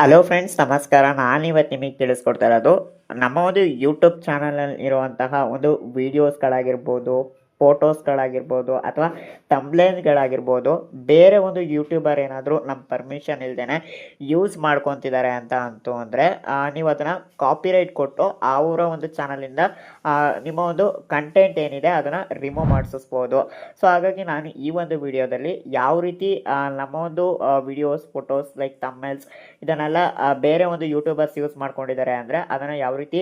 Hello friends ನಮಸ್ಕಾರ. ನಾನು ಇವತ್ತು ನಿಮಗೆ ತಿಳಿಸ್ಕೊಡ್ತಾ ಇರೋದು, ನಮ್ಮ ಒಂದು ಯೂಟ್ಯೂಬ್ ಚಾನಲಲ್ಲಿ ಇರುವಂತಹ ಒಂದು ವಿಡಿಯೋಸ್ಗಳಾಗಿರ್ಬೋದು ಫೋಟೋಸ್ಗಳಾಗಿರ್ಬೋದು ಅಥವಾ ತಂಬ್ಲೇನ್ಗಳಾಗಿರ್ಬೋದು ಬೇರೆ ಒಂದು ಯೂಟ್ಯೂಬರ್ ಏನಾದರೂ ನಮ್ಮ ಪರ್ಮಿಷನ್ ಇಲ್ದೇನೆ ಯೂಸ್ ಮಾಡ್ಕೊತಿದ್ದಾರೆ ಅಂತ ಅಂತು ಅಂದರೆ ನೀವು ಅದನ್ನು ಕಾಪಿರೈಟ್ ಕೊಟ್ಟು ಅವರ ಒಂದು ಚಾನಲಿಂದ ನಿಮ್ಮ ಒಂದು ಕಂಟೆಂಟ್ ಏನಿದೆ ಅದನ್ನು ರಿಮೂವ್ ಮಾಡಿಸ್ಬೋದು ಸೊ ಹಾಗಾಗಿ ನಾನು ಈ ಒಂದು ವಿಡಿಯೋದಲ್ಲಿ ಯಾವ ರೀತಿ ನಮ್ಮ ಒಂದು ವಿಡಿಯೋಸ್ ಫೋಟೋಸ್ ಲೈಕ್ ತಮ್ಮೆಲ್ಸ್ ಇದನ್ನೆಲ್ಲ ಬೇರೆ ಒಂದು ಯೂಟ್ಯೂಬರ್ಸ್ ಯೂಸ್ ಮಾಡ್ಕೊಂಡಿದ್ದಾರೆ ಅಂದರೆ ಅದನ್ನು ಯಾವ ರೀತಿ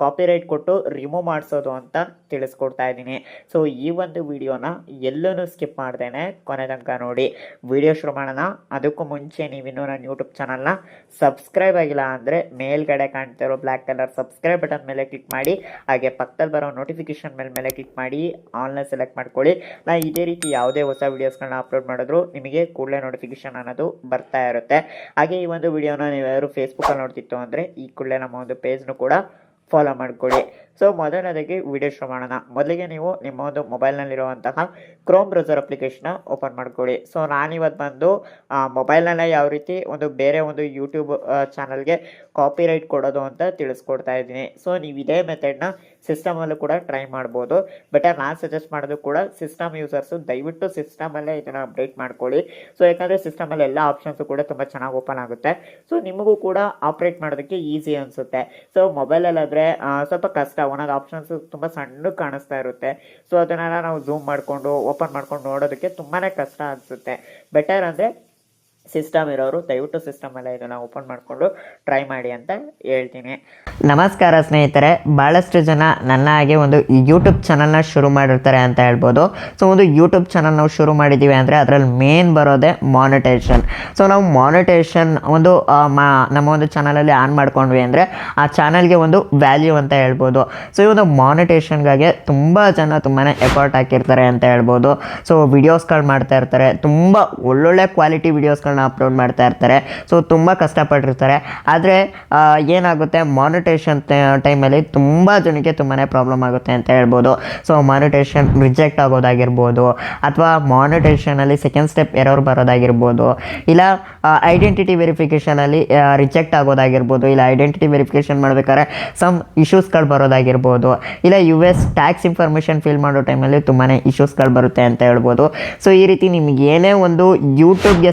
ಕಾಪಿರೈಟ್ ಕೊಟ್ಟು ರಿಮೂವ್ ಮಾಡಿಸೋದು ಅಂತ ತಿಳಿಸ್ಕೊಡ್ತಾ ಇದ್ದೀನಿ. ಸೊ ಈ ಒಂದು ವಿಡಿಯೋನ ಎಲ್ಲೂ ಸ್ಕಿಪ್ ಮಾಡ್ದೇನೆ ಕೊನೆ ತನಕ ನೋಡಿ. ವಿಡಿಯೋ ಶುರು ಮಾಡೋಣ. ಅದಕ್ಕೂ ಮುಂಚೆ ನೀವಿನ್ನೂ ನನ್ನ ಯೂಟ್ಯೂಬ್ ಚಾನಲ್ನ ಸಬ್ಸ್ಕ್ರೈಬ್ ಆಗಿಲ್ಲ ಅಂದರೆ ಮೇಲ್ಗಡೆ ಕಾಣ್ತಿರೋ ಬ್ಲ್ಯಾಕ್ ಕಲರ್ ಸಬ್ಸ್ಕ್ರೈಬ್ ಬಟನ್ ಮೇಲೆ ಕ್ಲಿಕ್ ಮಾಡಿ. ಹಾಗೆ ಪಕ್ಕದಲ್ಲಿ ಬರೋ ನೋಟಿಫಿಕೇಶನ್ ಮೇಲೆ ಮೇಲೆ ಕ್ಲಿಕ್ ಮಾಡಿ. ಆನ್ಲೈನ್ ಸೆಲೆಕ್ಟ್ ಮಾಡ್ಕೊಳ್ಳಿ. ನಾ ಇದೇ ರೀತಿ ಯಾವುದೇ ಹೊಸ ವೀಡಿಯೋಸ್ಗಳನ್ನ ಅಪ್ಲೋಡ್ ಮಾಡಿದ್ರು ನಿಮಗೆ ಕೂಡಲೇ ನೋಟಿಫಿಕೇಶನ್ ಅನ್ನೋದು ಬರ್ತಾ ಇರುತ್ತೆ. ಹಾಗೆ ಈ ಒಂದು ವಿಡಿಯೋನ ನೀವು ಯಾರು ಫೇಸ್ಬುಕ್ಕಲ್ಲಿ ನೋಡ್ತಿತ್ತು ಅಂದರೆ ಈ ಕೂಡಲೇ ನಮ್ಮ ಒಂದು ಪೇಜ್ನು ಕೂಡ ಫಾಲೋ ಮಾಡ್ಕೊಳ್ಳಿ. ಸೊ ಮೊದಲನೇದಾಗಿ ವಿಡಿಯೋ ಶುರು ಮಾಡೋಣ. ಮೊದಲಿಗೆ ನೀವು ನಿಮ್ಮ ಒಂದು ಮೊಬೈಲ್ನಲ್ಲಿರುವಂತಹ ಕ್ರೋಮ್ ಬ್ರೌಸರ್ ಅಪ್ಲಿಕೇಶನ್ನ ಓಪನ್ ಮಾಡ್ಕೊಳ್ಳಿ. ಸೊ ನಾನಿವತ್ತು ಬಂದು ಮೊಬೈಲ್ನಲ್ಲೇ ಯಾವ ರೀತಿ ಒಂದು ಬೇರೆ ಒಂದು ಯೂಟ್ಯೂಬ್ ಚಾನಲ್ಗೆ ಕಾಪಿರೈಟ್ ಕೊಡೋದು ಅಂತ ತಿಳಿಸ್ಕೊಡ್ತಾ ಇದ್ದೀನಿ. ಸೊ ನೀವು ಇದೇ ಮೆಥಡ್ನ ಸಿಸ್ಟಮಲ್ಲೂ ಕೂಡ ಟ್ರೈ ಮಾಡ್ಬೋದು. ಬಟ್ ನಾನು ಸಜೆಸ್ಟ್ ಮಾಡೋದು ಕೂಡ ಸಿಸ್ಟಮ್ ಯೂಸರ್ಸು ದಯವಿಟ್ಟು ಸಿಸ್ಟಮಲ್ಲೇ ಇದನ್ನು ಅಪ್ಡೇಟ್ ಮಾಡ್ಕೊಳ್ಳಿ. ಸೊ ಯಾಕಂದರೆ ಸಿಸ್ಟಮಲ್ಲಿ ಎಲ್ಲ ಆಪ್ಷನ್ಸು ಕೂಡ ತುಂಬ ಚೆನ್ನಾಗಿ ಓಪನ್ ಆಗುತ್ತೆ. ಸೊ ನಿಮಗೂ ಕೂಡ ಆಪ್ರೇಟ್ ಮಾಡೋದಕ್ಕೆ ಈಸಿ ಅನಿಸುತ್ತೆ. ಸೊ ಮೊಬೈಲಲ್ಲಾದರೆ ಸ್ವಲ್ಪ ಕಷ್ಟ. ಒಂದೊಂದು ಆಪ್ಷನ್ಸ್ ತುಂಬ ಸಣ್ಣ ಕಾಣಿಸ್ತಾ ಇರುತ್ತೆ. ಸೊ ಅದನ್ನೆಲ್ಲ ನಾವು ಝೂಮ್ ಮಾಡಿಕೊಂಡು ಓಪನ್ ಮಾಡ್ಕೊಂಡು ನೋಡೋದಕ್ಕೆ ತುಂಬಾ ಕಷ್ಟ ಅನಿಸುತ್ತೆ. ಬೆಟರ್ ಅಂದರೆ ಸಿಸ್ಟಮ್ ಇರೋರು, ದಯವಿಟ್ಟು ಸಿಸ್ಟಮಲ್ಲೇ ಇದನ್ನು ಓಪನ್ ಮಾಡಿಕೊಂಡು ಟ್ರೈ ಮಾಡಿ ಅಂತ ಹೇಳ್ತೀನಿ. ನಮಸ್ಕಾರ ಸ್ನೇಹಿತರೆ ಭಾಳಷ್ಟು ಜನ ನನ್ನ ಹಾಗೆ ಒಂದು ಯೂಟ್ಯೂಬ್ ಚಾನಲ್ನ ಶುರು ಮಾಡಿರ್ತಾರೆ ಅಂತ ಹೇಳ್ಬೋದು. ಸೊ ಒಂದು ಯೂಟ್ಯೂಬ್ ಚಾನಲ್ ನಾವು ಶುರು ಮಾಡಿದ್ದೀವಿ ಅಂದರೆ ಅದರಲ್ಲಿ ಮೇನ್ ಬರೋದೇ ಮಾನಿಟೇಷನ್ ಸೊ ನಾವು ಮಾನಿಟೇಷನ್ ಒಂದು ಮಾ, ನಮ್ಮ ಒಂದು ಚಾನಲಲ್ಲಿ ಆನ್ ಮಾಡ್ಕೊಂಡ್ವಿ ಅಂದರೆ ಆ ಚಾನಲ್ಗೆ ಒಂದು ವ್ಯಾಲ್ಯೂ ಅಂತ ಹೇಳ್ಬೋದು. ಸೊ ಈ ಒಂದು ಮಾನಿಟೇಷನ್ಗಾಗಿ ತುಂಬ ಜನ ತುಂಬಾ ಎಫರ್ಟ್ ಹಾಕಿರ್ತಾರೆ ಅಂತ ಹೇಳ್ಬೋದು. ಸೊ ವಿಡಿಯೋಸ್ಗಳು ಮಾಡ್ತಾ ಇರ್ತಾರೆ. ತುಂಬ ಒಳ್ಳೊಳ್ಳೆ ಕ್ವಾಲಿಟಿ ಅಪ್ಲೋಡ್ ಮಾಡ್ತಾ ಇರ್ತಾರೆ. ಸೊ ತುಂಬ ಕಷ್ಟಪಟ್ಟಿರ್ತಾರೆ. ಆದರೆ ಏನಾಗುತ್ತೆ ಮಾನಿಟೇಷನ್ ಟೈಮಲ್ಲಿ ತುಂಬ ಜನಕ್ಕೆ ತುಂಬಾ ಪ್ರಾಬ್ಲಮ್ ಆಗುತ್ತೆ ಅಂತ ಹೇಳ್ಬೋದು. ಸೊ ಮಾನಿಟೇಷನ್ ರಿಜೆಕ್ಟ್ ಆಗೋದಾಗಿರ್ಬೋದು, ಅಥವಾ ಮಾನಿಟೇಷನಲ್ಲಿ ಸೆಕೆಂಡ್ ಸ್ಟೆಪ್ ಎರರ್ ಬರೋದಾಗಿರ್ಬೋದು, ಇಲ್ಲ ಐಡೆಂಟಿಟಿ ವೆರಿಫಿಕೇಷನಲ್ಲಿ ರಿಜೆಕ್ಟ್ ಆಗೋದಾಗಿರ್ಬೋದು, ಇಲ್ಲ ಐಡೆಂಟಿಟಿ ವೆರಿಫಿಕೇಷನ್ ಮಾಡಬೇಕಾದ್ರೆ ಸಮ್ ಇಶ್ಯೂಸ್ಗಳು ಬರೋದಾಗಿರ್ಬೋದು, ಇಲ್ಲ U S tax information fill ಮಾಡೋ ಟೈಮಲ್ಲಿ ತುಂಬಾ ಇಶ್ಯೂಸ್ಗಳು ಬರುತ್ತೆ ಅಂತ ಹೇಳ್ಬೋದು. ಸೊ ಈ ರೀತಿ ನಿಮಗೆ ಏನೇ ಒಂದು ಯೂಟ್ಯೂಬ್ಗೆ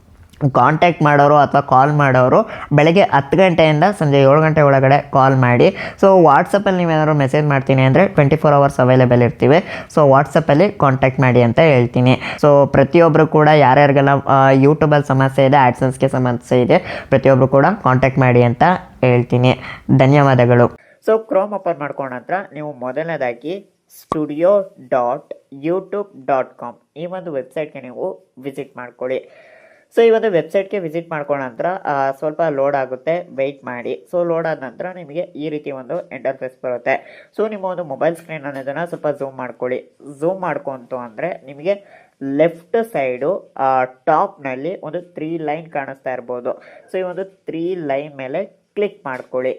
ಕಾಂಟ್ಯಾಕ್ಟ್ ಮಾಡೋರು ಅಥವಾ ಕಾಲ್ ಮಾಡೋರು ಬೆಳಗ್ಗೆ ಹತ್ತು ಗಂಟೆಯಿಂದ ಸಂಜೆ ಏಳು ಗಂಟೆ ಒಳಗಡೆ ಕಾಲ್ ಮಾಡಿ. ಸೊ ವಾಟ್ಸಪ್ಪಲ್ಲಿ ನೀವೇನಾದ್ರು ಮೆಸೇಜ್ ಮಾಡ್ತೀನಿ ಅಂದರೆ ಟ್ವೆಂಟಿ ಫೋರ್ ಅವರ್ಸ್ ಅವೈಲೇಬಲ್ ಇರ್ತೀವಿ ಸೊ ವಾಟ್ಸಪ್ಪಲ್ಲಿ ಕಾಂಟ್ಯಾಕ್ಟ್ ಮಾಡಿ ಅಂತ ಹೇಳ್ತೀನಿ. ಸೊ ಪ್ರತಿಯೊಬ್ಬರು ಕೂಡ ಯಾರ್ಯಾರಿಗೆಲ್ಲ ಯೂಟ್ಯೂಬಲ್ಲಿ ಸಮಸ್ಯೆ ಇದೆ ಆ್ಯಡ್ಸನ್ಸ್ಗೆ ಸಮಸ್ಯೆ ಇದೆ ಪ್ರತಿಯೊಬ್ಬರು ಕೂಡ ಕಾಂಟ್ಯಾಕ್ಟ್ ಮಾಡಿ ಅಂತ ಹೇಳ್ತೀನಿ. ಧನ್ಯವಾದಗಳು. ಸೊ ಕ್ರೋಮ್ ಓಪನ್ ಮಾಡ್ಕೊಂಡ ನಂತರ ನೀವು ಮೊದಲನೇದಾಗಿ studio dot YouTube dot com ಈ ಒಂದು ವೆಬ್ಸೈಟ್ಗೆ ನೀವು ವಿಸಿಟ್ ಮಾಡ್ಕೊಳ್ಳಿ. ಸೊ ಈ ಒಂದು ವೆಬ್ಸೈಟ್ಗೆ ವಿಸಿಟ್ ಮಾಡ್ಕೊಂಡ ನಂತರ ಸ್ವಲ್ಪ ಲೋಡ್ ಆಗುತ್ತೆ. ವೆಯ್ಟ್ ಮಾಡಿ. ಸೊ ಲೋಡ್ ಆದ ನಂತರ ನಿಮಗೆ ಈ ರೀತಿ ಒಂದು ಇಂಟರ್ಫೇಸ್ ಬರುತ್ತೆ. ಸೊ ನಿಮ್ಮ ಒಂದು ಮೊಬೈಲ್ ಸ್ಕ್ರೀನ್ ಅನ್ನೋದನ್ನು ಸ್ವಲ್ಪ ಝೂಮ್ ಮಾಡ್ಕೊಳ್ಳಿ. ಝೂಮ್ ಮಾಡ್ಕೊಂತು ಅಂದರೆ ನಿಮಗೆ ಲೆಫ್ಟ್ ಸೈಡು ಟಾಪ್ನಲ್ಲಿ ಒಂದು ತ್ರೀ ಲೈನ್ ಕಾಣಿಸ್ತಾ ಇರ್ಬೋದು. ಸೊ ಈ ಒಂದು ತ್ರೀ ಲೈನ್ ಮೇಲೆ ಕ್ಲಿಕ್ ಮಾಡ್ಕೊಳ್ಳಿ.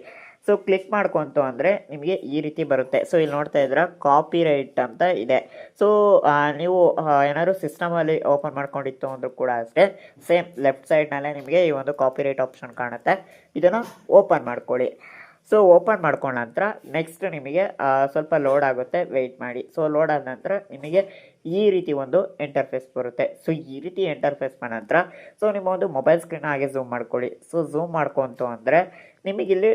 ಸೊ ಕ್ಲಿಕ್ ಮಾಡ್ಕೊಂತು ಅಂದರೆ ನಿಮಗೆ ಈ ರೀತಿ ಬರುತ್ತೆ. ಸೊ ಇಲ್ಲಿ ನೋಡ್ತಾ ಇದ್ದೀರಾ ಕಾಪಿ ರೈಟ್ ಅಂತ ಇದೆ. ಸೊ ನೀವು ಏನಾದರೂ ಸಿಸ್ಟಮಲ್ಲಿ ಓಪನ್ ಮಾಡ್ಕೊಂಡಿತ್ತು ಅಂದ್ರೂ ಕೂಡ ಅಷ್ಟೇ ಸೇಮ್ ಲೆಫ್ಟ್ ಸೈಡ್ನಲ್ಲೇ ನಿಮಗೆ ಈ ಒಂದು ಕಾಪಿ ರೈಟ್ ಆಪ್ಷನ್ ಕಾಣುತ್ತೆ. ಇದನ್ನು ಓಪನ್ ಮಾಡ್ಕೊಳ್ಳಿ. ಸೊ ಓಪನ್ ಮಾಡ್ಕೊಂಡ ನಂತರ ನೆಕ್ಸ್ಟ್ ನಿಮಗೆ ಸ್ವಲ್ಪ ಲೋಡ್ ಆಗುತ್ತೆ ವೆಯ್ಟ್ ಮಾಡಿ. ಸೊ ಲೋಡ್ ಆದ ನಂತರ ನಿಮಗೆ ಈ ರೀತಿ ಒಂದು ಇಂಟರ್ಫೇಸ್ ಬರುತ್ತೆ. ಸೊ ಈ ರೀತಿ ಇಂಟರ್ಫೇಸ್ ಬಂದ ನಂತರ ಸೊ ನಿಮ್ಮ ಒಂದು ಮೊಬೈಲ್ ಸ್ಕ್ರೀನ್ ಹಾಗೆ ಝೂಮ್ ಮಾಡ್ಕೊಳ್ಳಿ. ಸೊ ಝೂಮ್ ಮಾಡ್ಕೊಂತು ಅಂದರೆ ನಿಮಗಿಲ್ಲಿ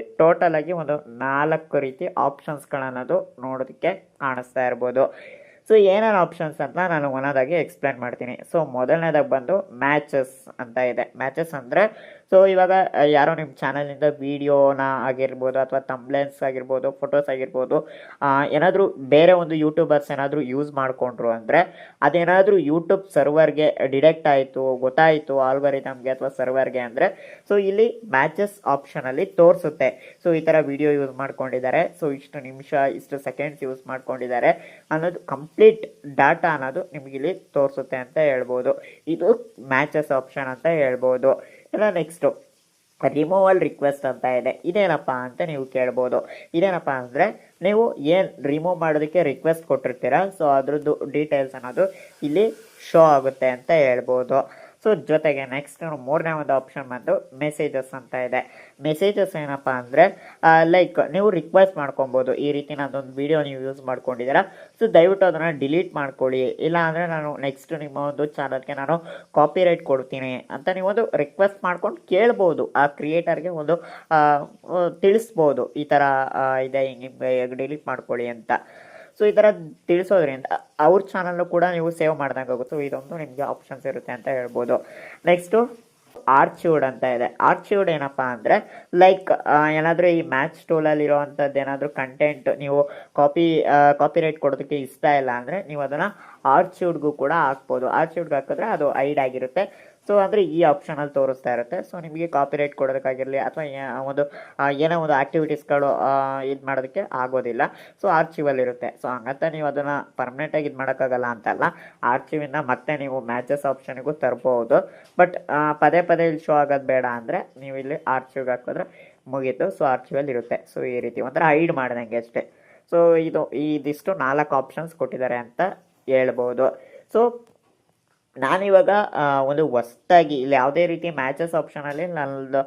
ಆಗಿ ಒಂದು ನಾಲ್ಕು ರೀತಿ ಆಪ್ಷನ್ಸ್ಗಳನ್ನೋದು ನೋಡೋದಕ್ಕೆ ಕಾಣಿಸ್ತಾ ಇರ್ಬೋದು. ಸೊ ಏನೇನು ಆಪ್ಷನ್ಸ್ ಅಂತ ನಾನು ಒಂದಾಗಿ ಎಕ್ಸ್ಪ್ಲೇನ್ ಮಾಡ್ತೀನಿ. ಸೊ ಮೊದಲನೇದಾಗಿ ಬಂದು ಮ್ಯಾಚಸ್ ಅಂತ ಇದೆ. ಮ್ಯಾಚಸ್ ಅಂದರೆ ಸೊ ಇವಾಗ ಯಾರೋ ನಿಮ್ಮ ಚಾನಲಿಂದ ವೀಡಿಯೋನ ಆಗಿರ್ಬೋದು ಅಥವಾ ತಂಬ್ಲೆನ್ಸ್ ಆಗಿರ್ಬೋದು ಫೋಟೋಸ್ ಆಗಿರ್ಬೋದು ಏನಾದರೂ ಬೇರೆ ಒಂದು ಯೂಟ್ಯೂಬರ್ಸ್ ಏನಾದರೂ ಯೂಸ್ ಮಾಡಿಕೊಂಡ್ರು ಅಂದರೆ, ಅದೇನಾದರೂ ಯೂಟ್ಯೂಬ್ ಸರ್ವರ್ಗೆ ಡಿಡೆಕ್ಟ್ ಆಯಿತು, ಗೊತ್ತಾಯಿತು ಆಲ್ಬರಿದಮ್ಗೆ ಅಥವಾ ಸರ್ವರ್ಗೆ ಅಂದರೆ ಸೊ ಇಲ್ಲಿ ಮ್ಯಾಚಸ್ ಆಪ್ಷನಲ್ಲಿ ತೋರಿಸುತ್ತೆ. ಸೊ ಈ ಥರ ವಿಡಿಯೋ ಯೂಸ್ ಮಾಡ್ಕೊಂಡಿದ್ದಾರೆ. ಸೊ ಇಷ್ಟು ನಿಮಿಷ, ಇಷ್ಟು ಸೆಕೆಂಡ್ಸ್ ಯೂಸ್ ಮಾಡ್ಕೊಂಡಿದ್ದಾರೆ ಅನ್ನೋದು ಕಂಪ್ಲೀಟ್ ಡಾಟಾ ಅನ್ನೋದು ನಿಮಗಿಲ್ಲಿ ತೋರಿಸುತ್ತೆ ಅಂತ ಹೇಳ್ಬೋದು. ಇದು ಮ್ಯಾಚಸ್ ಆಪ್ಷನ್ ಅಂತ ಹೇಳ್ಬೋದು. ಇಲ್ಲ ನೆಕ್ಸ್ಟು ರಿಮೂವಲ್ ರಿಕ್ವೆಸ್ಟ್ ಅಂತ ಇದೆ. ಇದೇನಪ್ಪ ಅಂತ ನೀವು ಕೇಳ್ಬೋದು. ಇದೇನಪ್ಪ ಅಂದರೆ, ನೀವು ಏನು ರಿಮೂವ್ ಮಾಡೋದಕ್ಕೆ ರಿಕ್ವೆಸ್ಟ್ ಕೊಟ್ಟಿರ್ತೀರ ಸೊ ಅದ್ರದ್ದು ಡೀಟೇಲ್ಸ್ ಅನ್ನೋದು ಇಲ್ಲಿ ಶೋ ಆಗುತ್ತೆ ಅಂತ ಹೇಳ್ಬೋದು. ಸೊ ಜೊತೆಗೆ ನೆಕ್ಸ್ಟ್ ಮೂರನೇ ಒಂದು ಆಪ್ಷನ್ ಬಂದು ಮೆಸೇಜಸ್ ಅಂತ ಇದೆ. ಮೆಸೇಜಸ್ ಏನಪ್ಪ ಅಂದರೆ ಲೈಕ್ ನೀವು ರಿಕ್ವೆಸ್ಟ್ ಮಾಡ್ಕೊಬೋದು. ಈ ರೀತಿ ನಾನೊಂದು ವಿಡಿಯೋ ನೀವು ಯೂಸ್ ಮಾಡ್ಕೊಂಡಿದ್ದೀರಾ. ಸೊ ದಯವಿಟ್ಟು ಅದನ್ನು ಡಿಲೀಟ್ ಮಾಡ್ಕೊಳ್ಳಿ. ಇಲ್ಲ ಅಂದರೆ ನಾನು ನೆಕ್ಸ್ಟ್ ನಿಮ್ಮ ಒಂದು ಚಾನಲ್ಗೆ ನಾನು ಕಾಪಿ ರೈಟ್ ಕೊಡ್ತೀನಿ ಅಂತ ನೀವೊಂದು ರಿಕ್ವೆಸ್ಟ್ ಮಾಡ್ಕೊಂಡು ಕೇಳ್ಬೋದು. ಆ ಕ್ರಿಯೇಟರ್ಗೆ ಒಂದು ತಿಳಿಸ್ಬೋದು. ಈ ಥರ ಇದೆ, ಹಿಂಗೆ ಡಿಲೀಟ್ ಮಾಡ್ಕೊಳ್ಳಿ ಅಂತ. ಸೊ ಈ ಥರ ತಿಳಿಸೋದ್ರಿಂದ ಅವ್ರ ಚಾನಲ್ಲು ಕೂಡ ನೀವು ಸೇವ್ ಮಾಡ್ದಂಗೆ ಆಗುತ್ತೆ. ಸೊ ಇದೊಂದು ನಿಮಗೆ ಆಪ್ಷನ್ಸ್ ಇರುತ್ತೆ ಅಂತ ಹೇಳ್ಬೋದು. ನೆಕ್ಸ್ಟು ಆರ್ಚ್ಯೂಡ್ ಅಂತ ಇದೆ. ಆರ್ಚ್ಯೂಡ್ ಏನಪ್ಪ ಅಂದರೆ ಲೈಕ್ ಏನಾದರೂ ಈ ಮ್ಯಾಚ್ ಟೂಲಲ್ಲಿ ಇರೋವಂಥದ್ದು ಏನಾದರೂ ಕಂಟೆಂಟ್ ನೀವು ಕಾಪಿ ಕಾಪಿ ರೈಟ್ ಕೊಡೋದಕ್ಕೆ ಇಷ್ಟ ಇಲ್ಲ ಅಂದರೆ ನೀವು ಅದನ್ನು ಆರ್ಚ್ಯೂಡ್ಗೂ ಕೂಡ ಹಾಕ್ಬೋದು. ಆರ್ಚ್ಯೂಡ್ಗೆ ಹಾಕಿದ್ರೆ ಅದು ಐಡ್ ಆಗಿರುತ್ತೆ. ಸೊ ಅಂದರೆ ಈ ಆಪ್ಷನಲ್ಲಿ ತೋರಿಸ್ತಾ ಇರುತ್ತೆ. ಸೊ ನಿಮಗೆ ಕಾಪಿರೈಟ್ ಕೊಡೋದಕ್ಕಾಗಿರಲಿ ಅಥವಾ ಒಂದು ಏನೋ ಒಂದು ಆ್ಯಕ್ಟಿವಿಟೀಸ್ಗಳು ಇದು ಮಾಡೋದಕ್ಕೆ ಆಗೋದಿಲ್ಲ. ಸೊ ಆರ್ಚಿವಲ್ಲಿ ಇರುತ್ತೆ. ಸೊ ಹಂಗಂತ ನೀವು ಅದನ್ನು ಪರ್ಮನೆಂಟಾಗಿ ಇದು ಮಾಡೋಕ್ಕಾಗಲ್ಲ ಅಂತಲ್ಲ ಆರ್ಚಿವಿಂದ ಮತ್ತೆ ನೀವು ಮ್ಯಾಚಸ್ ಆಪ್ಷನ್ಗೂ ತರ್ಬೋದು. ಬಟ್ ಪದೇ ಪದೇ ಇಲ್ಲಿ ಶೋ ಆಗೋದು ಬೇಡ ಅಂದರೆ ನೀವು ಇಲ್ಲಿ ಆರ್ಚಿವ್ಗೆ ಹಾಕಿದ್ರೆ ಮುಗೀತು. ಸೊ ಆರ್ಚಿವಲ್ಲಿ ಇರುತ್ತೆ. ಸೊ ಈ ರೀತಿ ಒಂಥರ ಹೈಡ್ ಮಾಡಿದಂಗೆ ಅಷ್ಟೇ. ಸೊ ಇದು ಇದಿಷ್ಟು ನಾಲ್ಕು ಆಪ್ಷನ್ಸ್ ಕೊಟ್ಟಿದ್ದಾರೆ ಅಂತ ಹೇಳ್ಬೋದು. ಸೊ ನಾನಿವಾಗ ಒಂದು ಹೊಸ್ತಾಗಿ ಇಲ್ಲಿ ಯಾವುದೇ ರೀತಿ ಮ್ಯಾಚಸ್ ಆಪ್ಷನಲ್ಲಿ ನನ್ನದು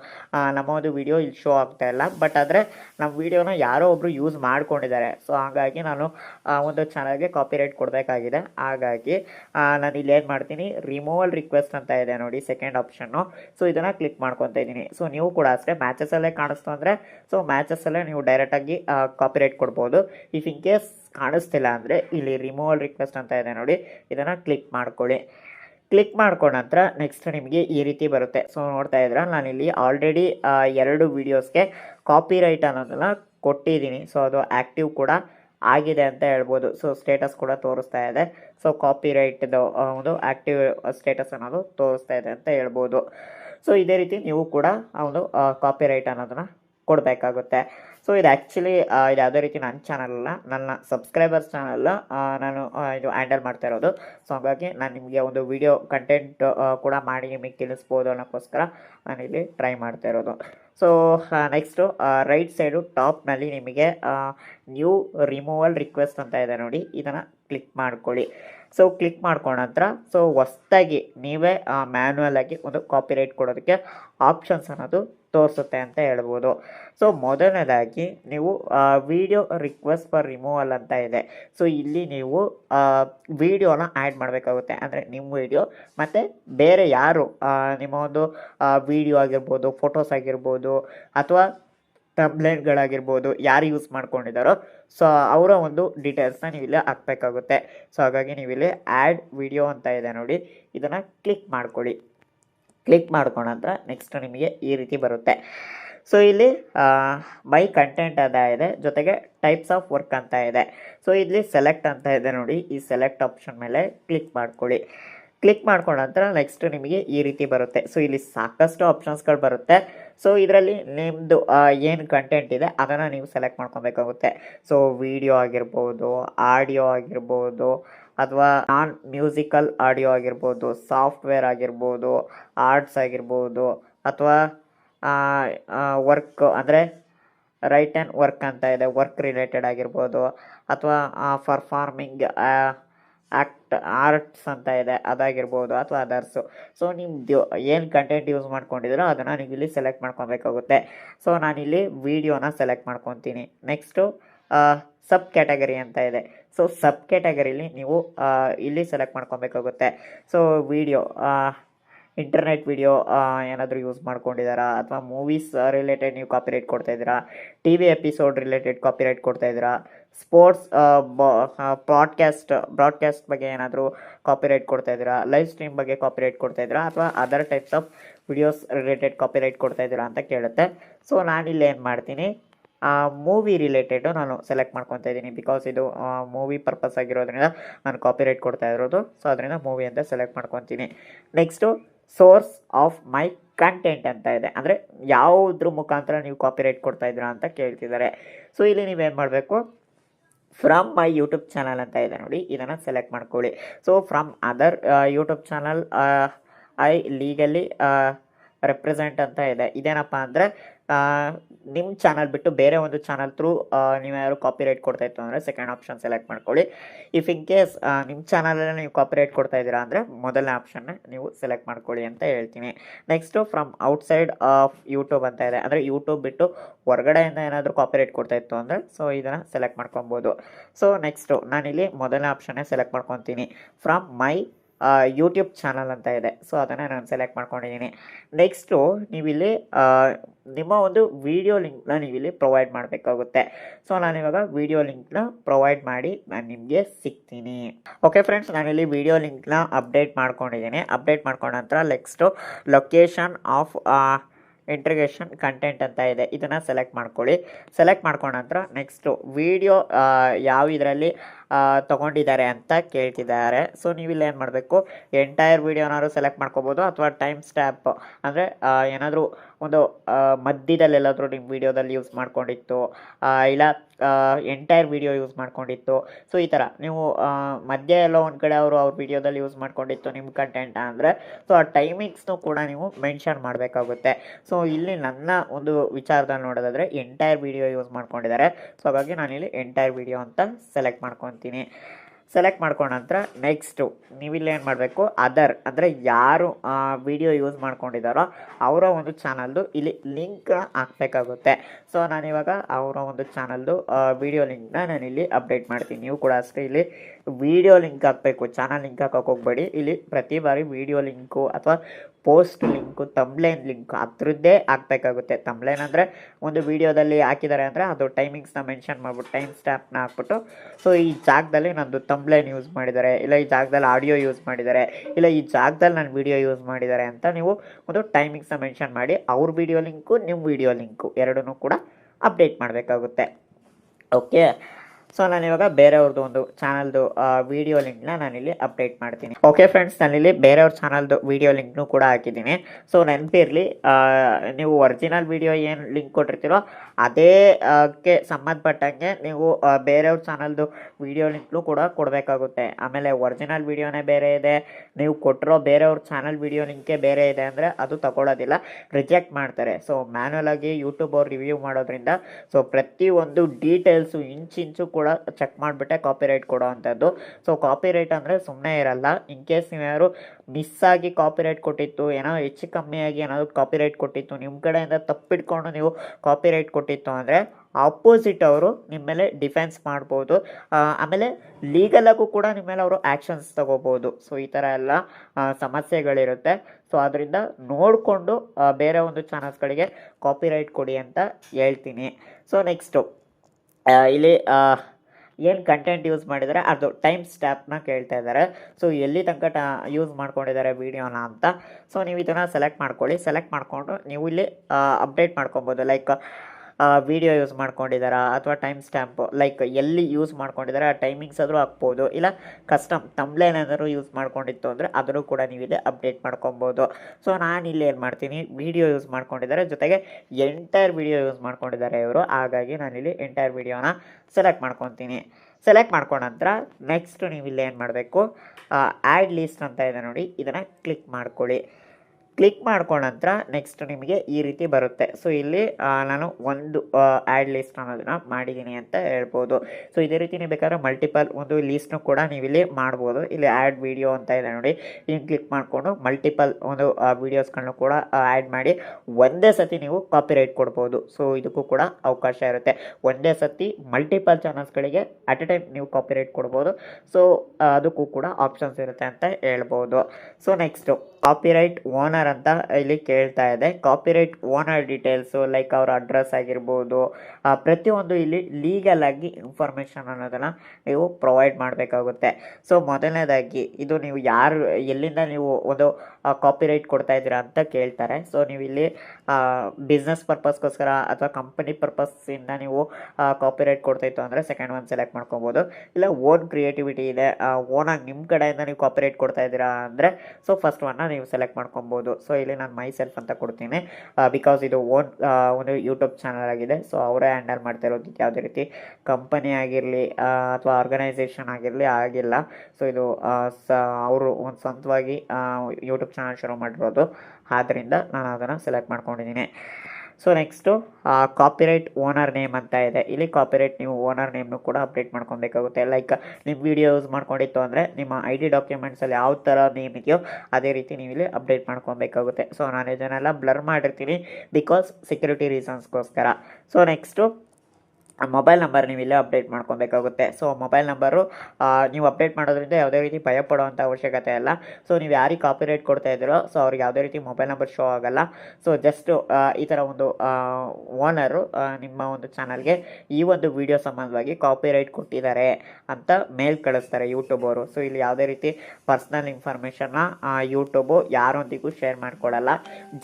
ನಮ್ಮ ಒಂದು ವಿಡಿಯೋ ಇಲ್ಲಿ ಶೋ ಆಗ್ತಾ ಇಲ್ಲ. ಬಟ್ ಆದರೆ ನಮ್ಮ ವಿಡಿಯೋನ ಯಾರೋ ಒಬ್ಬರು ಯೂಸ್ ಮಾಡ್ಕೊಂಡಿದ್ದಾರೆ. ಸೊ ಹಾಗಾಗಿ ನಾನು ಒಂದು ಚಾನಲ್ಗೆ ಕಾಪಿರೈಟ್ ಕೊಡಬೇಕಾಗಿದೆ. ಹಾಗಾಗಿ ನಾನು ಇಲ್ಲಿ ಏನು ಮಾಡ್ತೀನಿ ರಿಮೂವಲ್ ರಿಕ್ವೆಸ್ಟ್ ಅಂತ ಇದೆ ನೋಡಿ ಸೆಕೆಂಡ್ ಆಪ್ಷನ್ನು ಸೊ ಇದನ್ನು ಕ್ಲಿಕ್ ಮಾಡ್ಕೊತಾ ಇದ್ದೀನಿ. ಸೊ ನೀವು ಕೂಡ ಅಷ್ಟೇ ಮ್ಯಾಚಸಲ್ಲೇ ಕಾಣಿಸ್ತು ಅಂದರೆ ಸೊ ಮ್ಯಾಚಸಲ್ಲೇ ನೀವು ಡೈರೆಕ್ಟಾಗಿ ಕಾಪಿರೈಟ್ ಕೊಡ್ಬೋದು. ಇಫ್ ಇನ್ ಕೇಸ್ ಕಾಣಿಸ್ತಿಲ್ಲ ಅಂದರೆ, ಇಲ್ಲಿ ರಿಮೂವಲ್ ರಿಕ್ವೆಸ್ಟ್ ಅಂತ ಇದೆ ನೋಡಿ, ಇದನ್ನು ಕ್ಲಿಕ್ ಮಾಡ್ಕೊಳ್ಳಿ. ಕ್ಲಿಕ್ ಮಾಡ್ಕೊಂಡ ನಂತರ ನೆಕ್ಸ್ಟ್ ನಿಮಗೆ ಈ ರೀತಿ ಬರುತ್ತೆ. ಸೊ ನೋಡ್ತಾ ಇದ್ರೆ ನಾನಿಲ್ಲಿ ಆಲ್ರೆಡಿ ಎರಡು ವೀಡಿಯೋಸ್ಗೆ ಕಾಪಿರೈಟ್ ಅನ್ನೋದನ್ನು ಕೊಟ್ಟಿದ್ದೀನಿ. ಸೊ ಅದು ಆ್ಯಕ್ಟಿವ್ ಕೂಡ ಆಗಿದೆ ಅಂತ ಹೇಳ್ಬೋದು. ಸೊ ಸ್ಟೇಟಸ್ ಕೂಡ ತೋರಿಸ್ತಾ ಇದೆ. ಸೊ ಕಾಪಿ ರೈಟ್ದು ಒಂದು ಆ್ಯಕ್ಟಿವ್ ಸ್ಟೇಟಸ್ ಅನ್ನೋದು ತೋರಿಸ್ತಾ ಇದೆ ಅಂತ ಹೇಳ್ಬೋದು. ಸೊ ಇದೇ ರೀತಿ ನೀವು ಕೂಡ ಒಂದು ಕಾಪಿರೈಟ್ ಅನ್ನೋದನ್ನು ಕೊಡಬೇಕಾಗುತ್ತೆ. ಸೊ ಇದು ಆ್ಯಕ್ಚುಲಿ ಇದು ಯಾವುದೇ ರೀತಿ ನನ್ನ ಚಾನಲ್ ಅಲ್ಲ, ನನ್ನ ಸಬ್ಸ್ಕ್ರೈಬರ್ಸ್ ಚಾನಲ್ ನಾನು ಇದು ಹ್ಯಾಂಡಲ್ ಮಾಡ್ತಾ ಇರೋದು. ಸೊ ಹಾಗಾಗಿ ನಾನು ನಿಮಗೆ ಒಂದು ವಿಡಿಯೋ ಕಂಟೆಂಟ್ ಕೂಡ ಮಾಡಿ ನಿಮಗೆ ತಿಳಿಸ್ಬೋದು ಅನ್ನೋಕ್ಕೋಸ್ಕರ ನಾನಿಲ್ಲಿ ಟ್ರೈ ಮಾಡ್ತಾ ಇರೋದು. ಸೊ ನೆಕ್ಸ್ಟು ರೈಟ್ ಸೈಡು ಟಾಪ್ನಲ್ಲಿ ನಿಮಗೆ ನ್ಯೂ ರಿಮೂವಲ್ ರಿಕ್ವೆಸ್ಟ್ ಅಂತ ಇದೆ ನೋಡಿ. ಇದನ್ನು ಕ್ಲಿಕ್ ಮಾಡ್ಕೊಳ್ಳಿ. ಸೊ ಕ್ಲಿಕ್ ಮಾಡ್ಕೊಂಡ ನಂತರ ಸೊ ಹೊಸ್ದಾಗಿ ನೀವೇ ಮ್ಯಾನ್ಯಲ್ ಆಗಿ ಒಂದು ಕಾಪಿರೈಟ್ ಕೊಡೋದಕ್ಕೆ ಆಪ್ಷನ್ಸ್ ಅನ್ನೋದು ತೋರಿಸುತ್ತೆ ಅಂತ ಹೇಳ್ಬೋದು. ಸೊ ಮೊದಲನೇದಾಗಿ ನೀವು ವಿಡಿಯೋ ರಿಕ್ವೆಸ್ಟ್ ಫಾರ್ ರಿಮೂವಲ್ ಅಂತ ಇದೆ. ಸೊ ಇಲ್ಲಿ ನೀವು ವಿಡಿಯೋನ ಆ್ಯಡ್ ಮಾಡಬೇಕಾಗುತ್ತೆ. ಅಂದರೆ ನಿಮ್ಮ ವಿಡಿಯೋ ಮತ್ತು ಬೇರೆ ಯಾರು ನಿಮ್ಮ ಒಂದು ವಿಡಿಯೋ ಆಗಿರ್ಬೋದು ಫೋಟೋಸ್ ಆಗಿರ್ಬೋದು, ಅಥವಾ ಟಬ್ಲೆಟ್ಗಳಾಗಿರ್ಬೋದು ಯಾರು ಯೂಸ್ ಮಾಡ್ಕೊಂಡಿದ್ದಾರೋ, ಸೊ, ಅವರ ಒಂದು ಡೀಟೇಲ್ಸ್ನ ನೀವು ಇಲ್ಲಿ ಹಾಕಬೇಕಾಗುತ್ತೆ. ಸೊ ಹಾಗಾಗಿ ನೀವು ಇಲ್ಲಿ ಆ್ಯಡ್ ವಿಡಿಯೋ ಅಂತ ಇದೆ ನೋಡಿ. ಇದನ್ನು ಕ್ಲಿಕ್ ಮಾಡ್ಕೊಳ್ಳಿ. ಕ್ಲಿಕ್ ಮಾಡ್ಕೊಂಡ ನಂತರ ನೆಕ್ಸ್ಟ್ ನಿಮಗೆ ಈ ರೀತಿ ಬರುತ್ತೆ. ಸೊ ಇಲ್ಲಿ ಮೈ ಕಂಟೆಂಟ್ ಅದ ಇದೆ. ಜೊತೆಗೆ ಟೈಪ್ಸ್ ಆಫ್ ವರ್ಕ್ ಅಂತ ಇದೆ. ಸೊ ಇಲ್ಲಿ ಸೆಲೆಕ್ಟ್ ಅಂತ ಇದೆ ನೋಡಿ. ಈ ಸೆಲೆಕ್ಟ್ ಆಪ್ಷನ್ ಮೇಲೆ ಕ್ಲಿಕ್ ಮಾಡ್ಕೊಳ್ಳಿ. ಕ್ಲಿಕ್ ಮಾಡ್ಕೊಂಡ ನಂತರ ನೆಕ್ಸ್ಟ್ ನಿಮಗೆ ಈ ರೀತಿ ಬರುತ್ತೆ. ಸೊ ಇಲ್ಲಿ ಸಾಕಷ್ಟು ಆಪ್ಷನ್ಸ್ಗಳು ಬರುತ್ತೆ. ಸೊ ಇದರಲ್ಲಿ ನಿಮ್ಮದು ಏನು ಕಂಟೆಂಟ್ ಇದೆ, ಅದನ್ನು ನೀವು ಸೆಲೆಕ್ಟ್ ಮಾಡ್ಕೊಬೇಕಾಗುತ್ತೆ. ಸೊ ವಿಡಿಯೋ ಆಗಿರ್ಬೋದು ಆಡಿಯೋ ಆಗಿರ್ಬೋದು, ಅಥವಾ ನಾನ್ ಮ್ಯೂಸಿಕಲ್ ಆಡಿಯೋ ಆಗಿರ್ಬೋದು ಸಾಫ್ಟ್ವೇರ್ ಆಗಿರ್ಬೋದು ಆರ್ಟ್ಸ್ ಆಗಿರ್ಬೋದು, ಅಥವಾ ವರ್ಕ್ ಅಂದರೆ ರೈಟ್ ಆ್ಯಂಡ್ ವರ್ಕ್ ಅಂತ ಇದೆ. ವರ್ಕ್ ರಿಲೇಟೆಡ್ ಆಗಿರ್ಬೋದು, ಅಥವಾ ಪರ್ಫಾರ್ಮಿಂಗ್ ಆ್ಯಕ್ಟ್ ಆರ್ಟ್ಸ್ ಅಂತ ಇದೆ, ಅದಾಗಿರ್ಬೋದು ಅಥವಾ ಅದರ್ಸು. ಸೊ ನಿಮ್ಮದು ಏನು ಕಂಟೆಂಟ್ ಯೂಸ್ ಮಾಡ್ಕೊಂಡಿದ್ರೋ ಅದನ್ನು ನೀವು ಸೆಲೆಕ್ಟ್ ಮಾಡ್ಕೊಬೇಕಾಗುತ್ತೆ. ಸೊ ನಾನಿಲ್ಲಿ ವೀಡಿಯೋನ ಸೆಲೆಕ್ಟ್ ಮಾಡ್ಕೊತೀನಿ. ನೆಕ್ಸ್ಟು ಸಬ್ ಕ್ಯಾಟಗರಿ ಅಂತ ಇದೆ. ಸೊ ಸಬ್ ಕ್ಯಾಟಗರಿಲಿ ನೀವು ಇಲ್ಲಿ ಸೆಲೆಕ್ಟ್ ಮಾಡ್ಕೊಬೇಕಾಗುತ್ತೆ. ಸೊ ವಿಡಿಯೋ ಇಂಟರ್ನೆಟ್ ವಿಡಿಯೋ ಏನಾದರೂ ಯೂಸ್ ಮಾಡ್ಕೊಂಡಿದ್ದಾರಾ? ಅಥವಾ ಮೂವೀಸ್ ರಿಲೇಟೆಡ್ ನೀವು ಕಾಪಿರೈಟ್ ಕೊಡ್ತಾ ಇದ್ದೀರಾ? T V episode related copyright ಕೊಡ್ತಾ ಇದ್ದೀರಾ? ಸ್ಪೋರ್ಟ್ಸ್ ಪಾಡ್ಕ್ಯಾಸ್ಟ್ ಬ್ರಾಡ್ಕಾಸ್ಟ್ ಬಗ್ಗೆ ಏನಾದರೂ ಕಾಪಿರೈಟ್ ಕೊಡ್ತಾ ಇದ್ದೀರಾ? ಲೈವ್ ಸ್ಟ್ರೀಮ್ ಬಗ್ಗೆ ಕಾಪಿರೈಟ್ ಕೊಡ್ತಾ ಇದ್ದೀರಾ? ಅಥವಾ other types of videos related copyright ಕೊಡ್ತಾ ಇದ್ದೀರಾ ಅಂತ ಕೇಳುತ್ತೆ. ಸೊ ನಾನಿಲ್ಲಿ ಏನು ಮಾಡ್ತೀನಿ? ಮೂವಿ ರಿಲೇಟೆಡು ನಾನು ಸೆಲೆಕ್ಟ್ ಮಾಡ್ಕೊತಾ ಇದ್ದೀನಿ. ಬಿಕಾಸ್ ಇದು ಮೂವಿ ಪರ್ಪಸ್ ಆಗಿರೋದ್ರಿಂದ ನಾನು ಕಾಪಿರೈಟ್ ಕೊಡ್ತಾ ಇರೋದು. ಸೊ ಅದರಿಂದ ಮೂವಿ ಅಂತ ಸೆಲೆಕ್ಟ್ ಮಾಡ್ಕೊತೀನಿ. Next source of my content ಅಂತ ಇದೆ. ಅಂದರೆ ಯಾವುದ್ರ ಮುಖಾಂತರ ನೀವು ಕಾಪಿರೈಟ್ ಕೊಡ್ತಾ ಇದ್ದೀರಾ ಅಂತ ಕೇಳ್ತಿದ್ದಾರೆ. ಸೊ ಇಲ್ಲಿ ನೀವೇನು ಮಾಡಬೇಕು? ಫ್ರಮ್ ಮೈ ಯೂಟ್ಯೂಬ್ ಚಾನಲ್ ಅಂತ ಇದೆ ನೋಡಿ. ಇದನ್ನು ಸೆಲೆಕ್ಟ್ ಮಾಡ್ಕೊಳ್ಳಿ. So from other YouTube channel I legally represent ಅಂತ ಇದೆ. ಇದೇನಪ್ಪ ಅಂದರೆ ನಿಮ್ಮ ಚಾನಲ್ ಬಿಟ್ಟು ಬೇರೆ ಒಂದು ಚಾನಲ್ ಥ್ರೂ ನೀವು ಕಾಪಿ ರೈಟ್ ಕೊಡ್ತಾ ಇತ್ತು ಅಂದರೆ ಸೆಕೆಂಡ್ ಆಪ್ಷನ್ ಸೆಲೆಕ್ಟ್ ಮಾಡ್ಕೊಳ್ಳಿ. ಇಫ್ ಇನ್ ಕೇಸ್ ನಿಮ್ಮ ಚಾನಲಲ್ಲೇ ನೀವು ಕಾಪಿರೈಟ್ ಕೊಡ್ತಾ ಇದ್ದೀರಾ ಅಂದರೆ ಮೊದಲನೇ ಆಪ್ಷನ್ನ ನೀವು ಸೆಲೆಕ್ಟ್ ಮಾಡ್ಕೊಳ್ಳಿ ಅಂತ ಹೇಳ್ತೀನಿ. Next from outside of YouTube ಅಂತ ಇದೆ. ಅಂದರೆ ಯೂಟ್ಯೂಬ್ ಬಿಟ್ಟು ಹೊರಗಡೆಯಿಂದ ಏನಾದರೂ ಕಾಪಿರೈಟ್ ಕೊಡ್ತಾ ಇತ್ತು ಅಂದರೆ ಸೊ ಇದನ್ನು ಸೆಲೆಕ್ಟ್ ಮಾಡ್ಕೊಬೋದು. ಸೊ ನೆಕ್ಸ್ಟು ನಾನಿಲ್ಲಿ ಮೊದಲನೇ ಆಪ್ಷನ್ನೇ ಸೆಲೆಕ್ಟ್ ಮಾಡ್ಕೊತೀನಿ. ಫ್ರಮ್ ಮೈ ಯೂಟ್ಯೂಬ್ ಚಾನಲ್ ಅಂತ ಇದೆ. ಸೊ ಅದನ್ನು ನಾನು ಸೆಲೆಕ್ಟ್ ಮಾಡ್ಕೊಂಡಿದ್ದೀನಿ ನೆಕ್ಸ್ಟು ನೀವಿಲ್ಲಿ ನಿಮ್ಮ ಒಂದು ವಿಡಿಯೋ ಲಿಂಕ್ನ ನೀವಿಲ್ಲಿ ಪ್ರೊವೈಡ್ ಮಾಡಬೇಕಾಗುತ್ತೆ. ಸೊ ನಾನಿವಾಗ ವಿಡಿಯೋ ಲಿಂಕ್ನ ಪ್ರೊವೈಡ್ ಮಾಡಿ ನಾನು ನಿಮಗೆ ಸಿಗ್ತೀನಿ. ಓಕೆ ಫ್ರೆಂಡ್ಸ್ ನಾನಿಲ್ಲಿ ವಿಡಿಯೋ ಲಿಂಕ್ನ ಅಪ್ಡೇಟ್ ಮಾಡ್ಕೊಂಡಿದ್ದೀನಿ ಅಪ್ಡೇಟ್ ಮಾಡ್ಕೊಂಡ ನಂತರ next location of integration content ಅಂತ ಇದೆ. ಇದನ್ನು ಸೆಲೆಕ್ಟ್ ಮಾಡ್ಕೊಳ್ಳಿ. ಸೆಲೆಕ್ಟ್ ಮಾಡ್ಕೊಂಡ ನಂತರ ನೆಕ್ಸ್ಟು ವಿಡಿಯೋ ಯಾವ ಇದರಲ್ಲಿ ತೊಗೊಂಡಿದ್ದಾರೆ ಅಂತ ಕೇಳ್ತಿದ್ದಾರೆ. ಸೊ ಇಲ್ಲಿ ಏನು ಮಾಡಬೇಕು? ಎಂಟೈರ್ ವಿಡಿಯೋನಾದ್ರು ಸೆಲೆಕ್ಟ್ ಮಾಡ್ಕೋಬೋದು ಅಥವಾ ಟೈಮ್ ಸ್ಟ್ಯಾಪ್ ಅಂದರೆ ಏನಾದರೂ ಒಂದು ಮಧ್ಯದಲ್ಲೆಲ್ಲಾದರೂ ನಿಮ್ಮ ವಿಡಿಯೋದಲ್ಲಿ ಯೂಸ್ ಮಾಡ್ಕೊಂಡಿತ್ತು ಇಲ್ಲ ಎಂಟೈರ್ ವಿಡಿಯೋ ಯೂಸ್ ಮಾಡ್ಕೊಂಡಿತ್ತು. ಸೊ ಈ ಥರ ನೀವು ಮಧ್ಯ ಎಲ್ಲೋ ಒಂದು ಕಡೆ ಅವರು ಅವ್ರ ವಿಡಿಯೋದಲ್ಲಿ ಯೂಸ್ ಮಾಡ್ಕೊಂಡಿತ್ತು ನಿಮ್ಮ ಕಂಟೆಂಟ್ ಅಂದರೆ ಸೊ ಆ ಟೈಮಿಂಗ್ಸ್ನು ಕೂಡ ನೀವು ಮೆನ್ಷನ್ ಮಾಡಬೇಕಾಗುತ್ತೆ. ಸೊ ಇಲ್ಲಿ ನನ್ನ ಒಂದು ವಿಚಾರದಲ್ಲಿ ನೋಡೋದಾದರೆ ಎಂಟೈರ್ ವಿಡಿಯೋ ಯೂಸ್ ಮಾಡ್ಕೊಂಡಿದ್ದಾರೆ. ಸೊ ಹಾಗಾಗಿ ನಾನಿಲ್ಲಿ ಎಂಟೈರ್ ವಿಡಿಯೋ ಅಂತ ಸೆಲೆಕ್ಟ್ ಮಾಡ್ಕೊತೀನಿ. ಮಾಡ್ತೀನಿ ಸೆಲೆಕ್ಟ್ ಮಾಡ್ಕೊಂಡ ನಂತರ ನೆಕ್ಸ್ಟು ನೀವಿಲ್ಲಿ ಏನು ಮಾಡಬೇಕು? ಅದರ್ ಅಂದರೆ ಯಾರು ವಿಡಿಯೋ ಯೂಸ್ ಮಾಡ್ಕೊಂಡಿದ್ದಾರೋ ಅವರ ಒಂದು ಚಾನಲ್ದು ಇಲ್ಲಿ ಲಿಂಕ್ ಹಾಕಬೇಕಾಗುತ್ತೆ. ಸೊ ನಾನಿವಾಗ ಅವರ ಒಂದು ಚಾನಲ್ದು ವಿಡಿಯೋ ಲಿಂಕ್ನ ನಾನಿಲ್ಲಿ ಅಪ್ಡೇಟ್ ಮಾಡ್ತೀನಿ. ನೀವು ಕೂಡ ಅಷ್ಟೇ ಇಲ್ಲಿ ವಿಡಿಯೋ ಲಿಂಕ್ ಹಾಕಬೇಕು ಚಾನಲ್ ಲಿಂಕ್ ಹಾಕೋಕೆ ಹೋಗ್ಬೇಡಿ. ಇಲ್ಲಿ ಪ್ರತಿ ಬಾರಿ ವಿಡಿಯೋ ಲಿಂಕು ಅಥವಾ ಪೋಸ್ಟ್ ಲಿಂಕು ತಮ್ಲೈನ್ ಲಿಂಕು ಅದರದ್ದೇ ಹಾಕಬೇಕಾಗುತ್ತೆ. ತಮ್ಲೈನ್ ಅಂದರೆ ಒಂದು ವಿಡಿಯೋದಲ್ಲಿ ಹಾಕಿದ್ದಾರೆ ಅಂದರೆ ಅದು ಟೈಮಿಂಗ್ಸ್ನ ಮೆನ್ಷನ್ ಮಾಡ್ಬಿಟ್ಟು ಟೈಮ್ ಸ್ಟ್ಯಾಪ್ನ ಹಾಕ್ಬಿಟ್ಟು. ಸೊ ಈ ಜಾಗದಲ್ಲಿ ನಂದು ತಮ್ಲೈನ್ ಯೂಸ್ ಮಾಡಿದ್ದಾರೆ, ಇಲ್ಲ ಈ ಜಾಗದಲ್ಲಿ ಆಡಿಯೋ ಯೂಸ್ ಮಾಡಿದ್ದಾರೆ, ಇಲ್ಲ ಈ ಜಾಗದಲ್ಲಿ ನಾನು ವಿಡಿಯೋ ಯೂಸ್ ಮಾಡಿದ್ದಾರೆ ಅಂತ ನೀವು ಒಂದು ಟೈಮಿಂಗ್ಸ್ನ ಮೆನ್ಷನ್ ಮಾಡಿ, ಅವ್ರ ವಿಡಿಯೋ ಲಿಂಕು ನಿಮ್ಮ ವಿಡಿಯೋ ಲಿಂಕು ಎರಡನ್ನೂ ಕೂಡ ಅಪ್ಡೇಟ್ ಮಾಡಬೇಕಾಗುತ್ತೆ. ಓಕೆ ಸೊ ನಾನಿವಾಗ ಬೇರೆಯವ್ರದ್ದು ಒಂದು ಚಾನಲ್ದು ವಿಡಿಯೋ ಲಿಂಕ್ನ ನಾನಿಲ್ಲಿ ಅಪ್ಡೇಟ್ ಮಾಡ್ತೀನಿ. ಓಕೆ ಫ್ರೆಂಡ್ಸ್ ನಾನಿಲ್ಲಿ ಬೇರೆಯವ್ರ ಚಾನಲ್ದು ವಿಡಿಯೋ ಲಿಂಕ್ನು ಕೂಡ ಹಾಕಿದ್ದೀನಿ. ಸೊ ನೆನಪಿರಲಿ ನೀವು ಒರಿಜಿನಲ್ ವಿಡಿಯೋ ಏನು ಲಿಂಕ್ ಕೊಟ್ಟಿರ್ತೀರೋ ಅದೇಕ್ಕೆ ಸಂಬಂಧಪಟ್ಟಂಗೆ ನೀವು ಬೇರೆಯವ್ರ ಚಾನಲ್ದು ವಿಡಿಯೋ ಲಿಂಕ್ನು ಕೂಡ ಕೊಡಬೇಕಾಗುತ್ತೆ. ಆಮೇಲೆ ಒರಿಜಿನಲ್ ವಿಡಿಯೋನೇ ಬೇರೆ ಇದೆ. ನೀವು ಕೊಟ್ಟಿರೋ ಬೇರೆಯವ್ರ ಚಾನಲ್ ವಿಡಿಯೋ ಲಿಂಕೇ ಬೇರೆ ಇದೆ ಅಂದರೆ ಅದು ತಗೊಳ್ಳೋದಿಲ್ಲ. ರಿಜೆಕ್ಟ್ ಮಾಡ್ತಾರೆ. ಸೊ ಮ್ಯಾನ್ಯಲ್ ಆಗಿ ಯೂಟ್ಯೂಬ್ ಅವ್ರು ರಿವ್ಯೂ ಮಾಡೋದ್ರಿಂದ ಸೊ ಪ್ರತಿಯೊಂದು ಡೀಟೇಲ್ಸು ಇಂಚಿಂಚು ಕೂಡ ಚೆಕ್ ಮಾಡಿಬಿಟ್ಟೆ ಕಾಪಿರೈಟ್ ಕೊಡೋ ಅಂಥದ್ದು. ಸೊ ಕಾಪಿರೈಟ್ ಅಂದರೆ ಸುಮ್ಮನೆ ಇರಲ್ಲ. ಇನ್ ಕೇಸ್ ನೀವು ಮಿಸ್ ಆಗಿ ಕಾಪಿರೈಟ್ ಕೊಟ್ಟಿತ್ತು, ಏನೋ ಹೆಚ್ಚು ಕಮ್ಮಿಯಾಗಿ ಏನಾದರೂ ಕಾಪಿರೈಟ್ ಕೊಟ್ಟಿತ್ತು ನಿಮ್ಮ ಕಡೆಯಿಂದ ತಪ್ಪಿಟ್ಕೊಂಡು ನೀವು ಕಾಪಿರೈಟ್ ಕೊಟ್ಟಿತ್ತು ಅಂದರೆ ಆಪೋಸಿಟ್ ಅವರು ನಿಮ್ಮ ಮೇಲೆ ಡಿಫೆನ್ಸ್ ಮಾಡ್ಬೋದು. ಆಮೇಲೆ ಲೀಗಲಾಗೂ ಕೂಡ ನಿಮ್ಮ ಮೇಲೆ ಅವರು ಆ್ಯಕ್ಷನ್ಸ್ ತಗೋಬೋದು. ಸೊ ಈ ಥರ ಎಲ್ಲ ಸಮಸ್ಯೆಗಳಿರುತ್ತೆ. ಸೊ ಅದರಿಂದ ನೋಡಿಕೊಂಡು ಬೇರೆ ಒಂದು ಚಾನಲ್ಸ್ಗಳಿಗೆ ಕಾಪಿರೈಟ್ ಕೊಡಿ ಅಂತ ಹೇಳ್ತೀನಿ. ಸೊ ನೆಕ್ಸ್ಟು ಇಲ್ಲಿ ಏನು ಕಂಟೆಂಟ್ ಯೂಸ್ ಮಾಡಿದ್ದಾರೆ ಅದು ಟೈಮ್ ಸ್ಟ್ಯಾಪ್ನ ಕೇಳ್ತಾ ಇದ್ದಾರೆ ಸೊ ಎಲ್ಲಿ ತನಕ ಯೂಸ್ ಮಾಡ್ಕೊಂಡಿದ್ದಾರೆ ವೀಡಿಯೋನ ಅಂತ. ಸೊ ನೀವು ಇದನ್ನು ಸೆಲೆಕ್ಟ್ ಮಾಡ್ಕೊಳ್ಳಿ. ಸೆಲೆಕ್ಟ್ ಮಾಡಿಕೊಂಡು ನೀವು ಇಲ್ಲಿ ಅಪ್ಡೇಟ್ ಮಾಡ್ಕೊಬೋದು. ಲೈಕ್ ವಿಡಿಯೋ ಯೂಸ್ ಮಾಡ್ಕೊಂಡಿದ್ದಾರಾ ಅಥವಾ ಟೈಮ್ ಸ್ಟ್ಯಾಂಪು ಲೈಕ್ ಎಲ್ಲಿ ಯೂಸ್ ಮಾಡ್ಕೊಂಡಿದ್ದಾರೆ ಆ ಟೈಮಿಂಗ್ಸ್ ಆದರೂ ಹಾಕ್ಬೋದು. ಇಲ್ಲ ಕಸ್ಟಮ್ ತಮ್ಲೇನ್ ಏನಾದರೂ ಯೂಸ್ ಮಾಡ್ಕೊಂಡಿತ್ತು ಅಂದರೆ ಅದನ್ನು ಕೂಡ ನೀವು ಇಲ್ಲಿ ಅಪ್ಡೇಟ್ ಮಾಡ್ಕೊಬೋದು. ಸೊ ನಾನು ಇಲ್ಲಿ ಏನು ಮಾಡ್ತೀನಿ? ವಿಡಿಯೋ ಯೂಸ್ ಮಾಡ್ಕೊಂಡಿದ್ದಾರೆ. ಜೊತೆಗೆ ಎಂಟೈರ್ ವಿಡಿಯೋ ಯೂಸ್ ಮಾಡ್ಕೊಂಡಿದ್ದಾರೆ ಇವರು. ಹಾಗಾಗಿ ನಾನಿಲ್ಲಿ ಎಂಟೈರ್ ವಿಡಿಯೋನ ಸೆಲೆಕ್ಟ್ ಮಾಡ್ಕೊತೀನಿ. ಸೆಲೆಕ್ಟ್ ಮಾಡ್ಕೊಂಡ ನಂತರ ನೆಕ್ಸ್ಟ್ ನೀವು ಇಲ್ಲಿ ಏನು ಮಾಡಬೇಕು? ಆ್ಯಡ್ ಲೀಸ್ಟ್ ಅಂತ ಇದೆ ನೋಡಿ. ಇದನ್ನು ಕ್ಲಿಕ್ ಮಾಡ್ಕೊಳ್ಳಿ. ಕ್ಲಿಕ್ ಮಾಡ್ಕೊಂಡ ನಂತರ ನೆಕ್ಸ್ಟ್ ನಿಮಗೆ ಈ ರೀತಿ ಬರುತ್ತೆ. ಸೊ ಇಲ್ಲಿ ನಾನು ಒಂದು ಆ್ಯಡ್ ಲಿಸ್ಟ್ ಅನ್ನೋದನ್ನ ಮಾಡಿದ್ದೀನಿ ಅಂತ ಹೇಳ್ಬೋದು. ಸೊ ಇದೇ ರೀತಿ ನೀವು ಬೇಕಾದ್ರೆ ಮಲ್ಟಿಪಲ್ ಒಂದು ಲೀಸ್ಟ್ನು ಕೂಡ ನೀವು ಇಲ್ಲಿ ಮಾಡ್ಬೋದು. ಇಲ್ಲಿ ಆ್ಯಡ್ ವಿಡಿಯೋ ಅಂತ ಇದೆ ನೋಡಿ. ಇಲ್ಲಿ ಕ್ಲಿಕ್ ಮಾಡಿಕೊಂಡು ಮಲ್ಟಿಪಲ್ ಒಂದು ವೀಡಿಯೋಸ್ಗಳನ್ನೂ ಕೂಡ ಆ್ಯಡ್ ಮಾಡಿ ಒಂದೇ ಸತಿ ನೀವು ಕಾಪಿರೈಟ್ ಕೊಡ್ಬೋದು. ಸೊ ಇದಕ್ಕೂ ಕೂಡ ಅವಕಾಶ ಇರುತ್ತೆ. ಒಂದೇ ಸತಿ ಮಲ್ಟಿಪಲ್ ಚಾನಲ್ಸ್ಗಳಿಗೆ ಅಟ್ ಎ ಟೈಮ್ ನೀವು ಕಾಪಿರೈಟ್ ಕೊಡ್ಬೋದು. ಸೊ ಅದಕ್ಕೂ ಕೂಡ ಆಪ್ಷನ್ಸ್ ಇರುತ್ತೆ ಅಂತ ಹೇಳ್ಬೋದು. So next copyright owner owner ಅಂತ ಇಲ್ಲಿ ಕೇಳ್ತಾ ಇದೆ. ಕಾಪಿರೈಟ್ ಓನರ್ ಡೀಟೇಲ್ಸು ಲೈಕ್ ಅವ್ರ ಅಡ್ರೆಸ್ ಆಗಿರ್ಬೋದು ಪ್ರತಿಯೊಂದು ಇಲ್ಲಿ ಲೀಗಲ್ ಆಗಿ ಇನ್ಫಾರ್ಮೇಷನ್ ಅನ್ನೋದನ್ನು ನೀವು ಪ್ರೊವೈಡ್ ಮಾಡಬೇಕಾಗುತ್ತೆ. ಸೊ ಮೊದಲನೇದಾಗಿ ಇದು ನೀವು ಯಾರು, ಎಲ್ಲಿಂದ ನೀವು ಒಂದು ಕಾಪಿರೈಟ್ ಕೊಡ್ತಾ ಇದ್ದೀರಾ ಅಂತ ಕೇಳ್ತಾರೆ. ಸೊ ನೀವು ಇಲ್ಲಿ ಬಿಸ್ನೆಸ್ ಪರ್ಪಸ್ಗೋಸ್ಕರ ಅಥವಾ ಕಂಪನಿ ಪರ್ಪಸ್ಸಿಂದ ನೀವು ಕಾಪಿರೈಟ್ ಕೊಡ್ತಾಯಿತ್ತು ಅಂದರೆ ಸೆಕೆಂಡ್ ಒನ್ ಸೆಲೆಕ್ಟ್ ಮಾಡ್ಕೊಬೋದು. ಇಲ್ಲ ಓನ್ ಕ್ರಿಯೇಟಿವಿಟಿ ಇದೆ ಓನಾಗಿ ನಿಮ್ಮ ಕಡೆಯಿಂದ ನೀವು ಕಾಪಿರೈಟ್ ಕೊಡ್ತಾ ಇದ್ದೀರಾ ಅಂದರೆ ಸೊ ಫಸ್ಟ್ ಒನ್ನ ನೀವು ಸೆಲೆಕ್ಟ್ ಮಾಡ್ಕೊಬೋದು. ಸೊ ಇಲ್ಲಿ ನಾನು ಮೈ ಸೆಲ್ಫ್ ಅಂತ ಕೊಡ್ತೀನಿ. ಬಿಕಾಸ್ ಇದು ಓನ್ ಒಂದು ಯೂಟ್ಯೂಬ್ ಚಾನಲ್ ಆಗಿದೆ. ಸೊ ಅವರೇ ಹ್ಯಾಂಡಲ್ ಮಾಡ್ತಾ ಇರೋದು ಯಾವುದೇ ರೀತಿ ಕಂಪನಿ ಆಗಿರಲಿ ಅಥವಾ ಆರ್ಗನೈಸೇಷನ್ ಆಗಿರಲಿ ಆಗಿಲ್ಲ. ಸೊ ಇದು ಸ, ಅವರು ಒಂದು ಸ್ವಂತವಾಗಿ ಯೂಟ್ಯೂಬ್ ಚಾನಲ್ ಶುರು ಮಾಡಿರೋದು. ಆದ್ದರಿಂದ ನಾನು ಅದನ್ನು ಸೆಲೆಕ್ಟ್ ಮಾಡ್ಕೊಂಡಿದ್ದೀನಿ. So next copyright owner name ಅಂತ ಇದೆ. ಇಲ್ಲಿ ಕಾಪಿರೈಟ್ ನೀವು ಓನರ್ ನೇಮ್ನು ಕೂಡ ಅಪ್ಡೇಟ್ ಮಾಡ್ಕೊಬೇಕಾಗುತ್ತೆ. ಲೈಕ್ ನಿಮ್ಮ ವಿಡಿಯೋ ಯೂಸ್ ಮಾಡ್ಕೊಂಡಿತ್ತು ಅಂದರೆ ನಿಮ್ಮ ಐ ಡಿ ಡಾಕ್ಯುಮೆಂಟ್ಸಲ್ಲಿ ಯಾವ ಥರ ನೇಮ್ ಇದೆಯೋ ಅದೇ ರೀತಿ ನೀವು ಇಲ್ಲಿ ಅಪ್ಡೇಟ್ ಮಾಡ್ಕೊಬೇಕಾಗುತ್ತೆ. ಸೊ ನಾನು ಇದನ್ನೆಲ್ಲ ಬ್ಲರ್ ಮಾಡಿರ್ತೀನಿ ಬಿಕಾಸ್ ಸೆಕ್ಯೂರಿಟಿ ರೀಸನ್ಸ್ಗೋಸ್ಕರ ಸೊ ನೆಕ್ಸ್ಟು ಮೊಬೈಲ್ ನಂಬರ್ ನೀವು ಇಲ್ಲೇ ಅಪ್ಡೇಟ್ ಮಾಡ್ಕೊಬೇಕಾಗುತ್ತೆ. ಸೊ ಮೊಬೈಲ್ ನಂಬರು ನೀವು ಅಪ್ಡೇಟ್ ಮಾಡೋದ್ರಿಂದ ಯಾವುದೇ ರೀತಿ ಭಯ ಪಡುವಂಥ ಅವಶ್ಯಕತೆ ಇಲ್ಲ. ಸೊ ನೀವು ಯಾರಿಗೆ ಕಾಪಿರೈಟ್ ಕೊಡ್ತಾ ಇದ್ದೀರೋ ಸೊ ಅವ್ರಿಗೆ ಯಾವುದೇ ರೀತಿ ಮೊಬೈಲ್ ನಂಬರ್ ಶೋ ಆಗಲ್ಲ. ಸೊ ಜಸ್ಟು ಈ ಥರ ಒಂದು ಓನರು ನಿಮ್ಮ ಒಂದು ಚಾನಲ್ಗೆ ಈ ಒಂದು ವಿಡಿಯೋ ಸಂಬಂಧವಾಗಿ ಕಾಪಿರೈಟ್ ಕೊಟ್ಟಿದ್ದಾರೆ ಅಂತ ಮೇಲ್ ಕಳಿಸ್ತಾರೆ ಯೂಟ್ಯೂಬ್ ಅವರು. ಸೊ ಇಲ್ಲಿ ಯಾವುದೇ ರೀತಿ ಪರ್ಸ್ನಲ್ ಇನ್ಫಾರ್ಮೇಷನ್ನ ಯೂಟ್ಯೂಬು ಯಾರೊಂದಿಗೂ ಶೇರ್ ಮಾಡಿಕೊಡಲ್ಲ.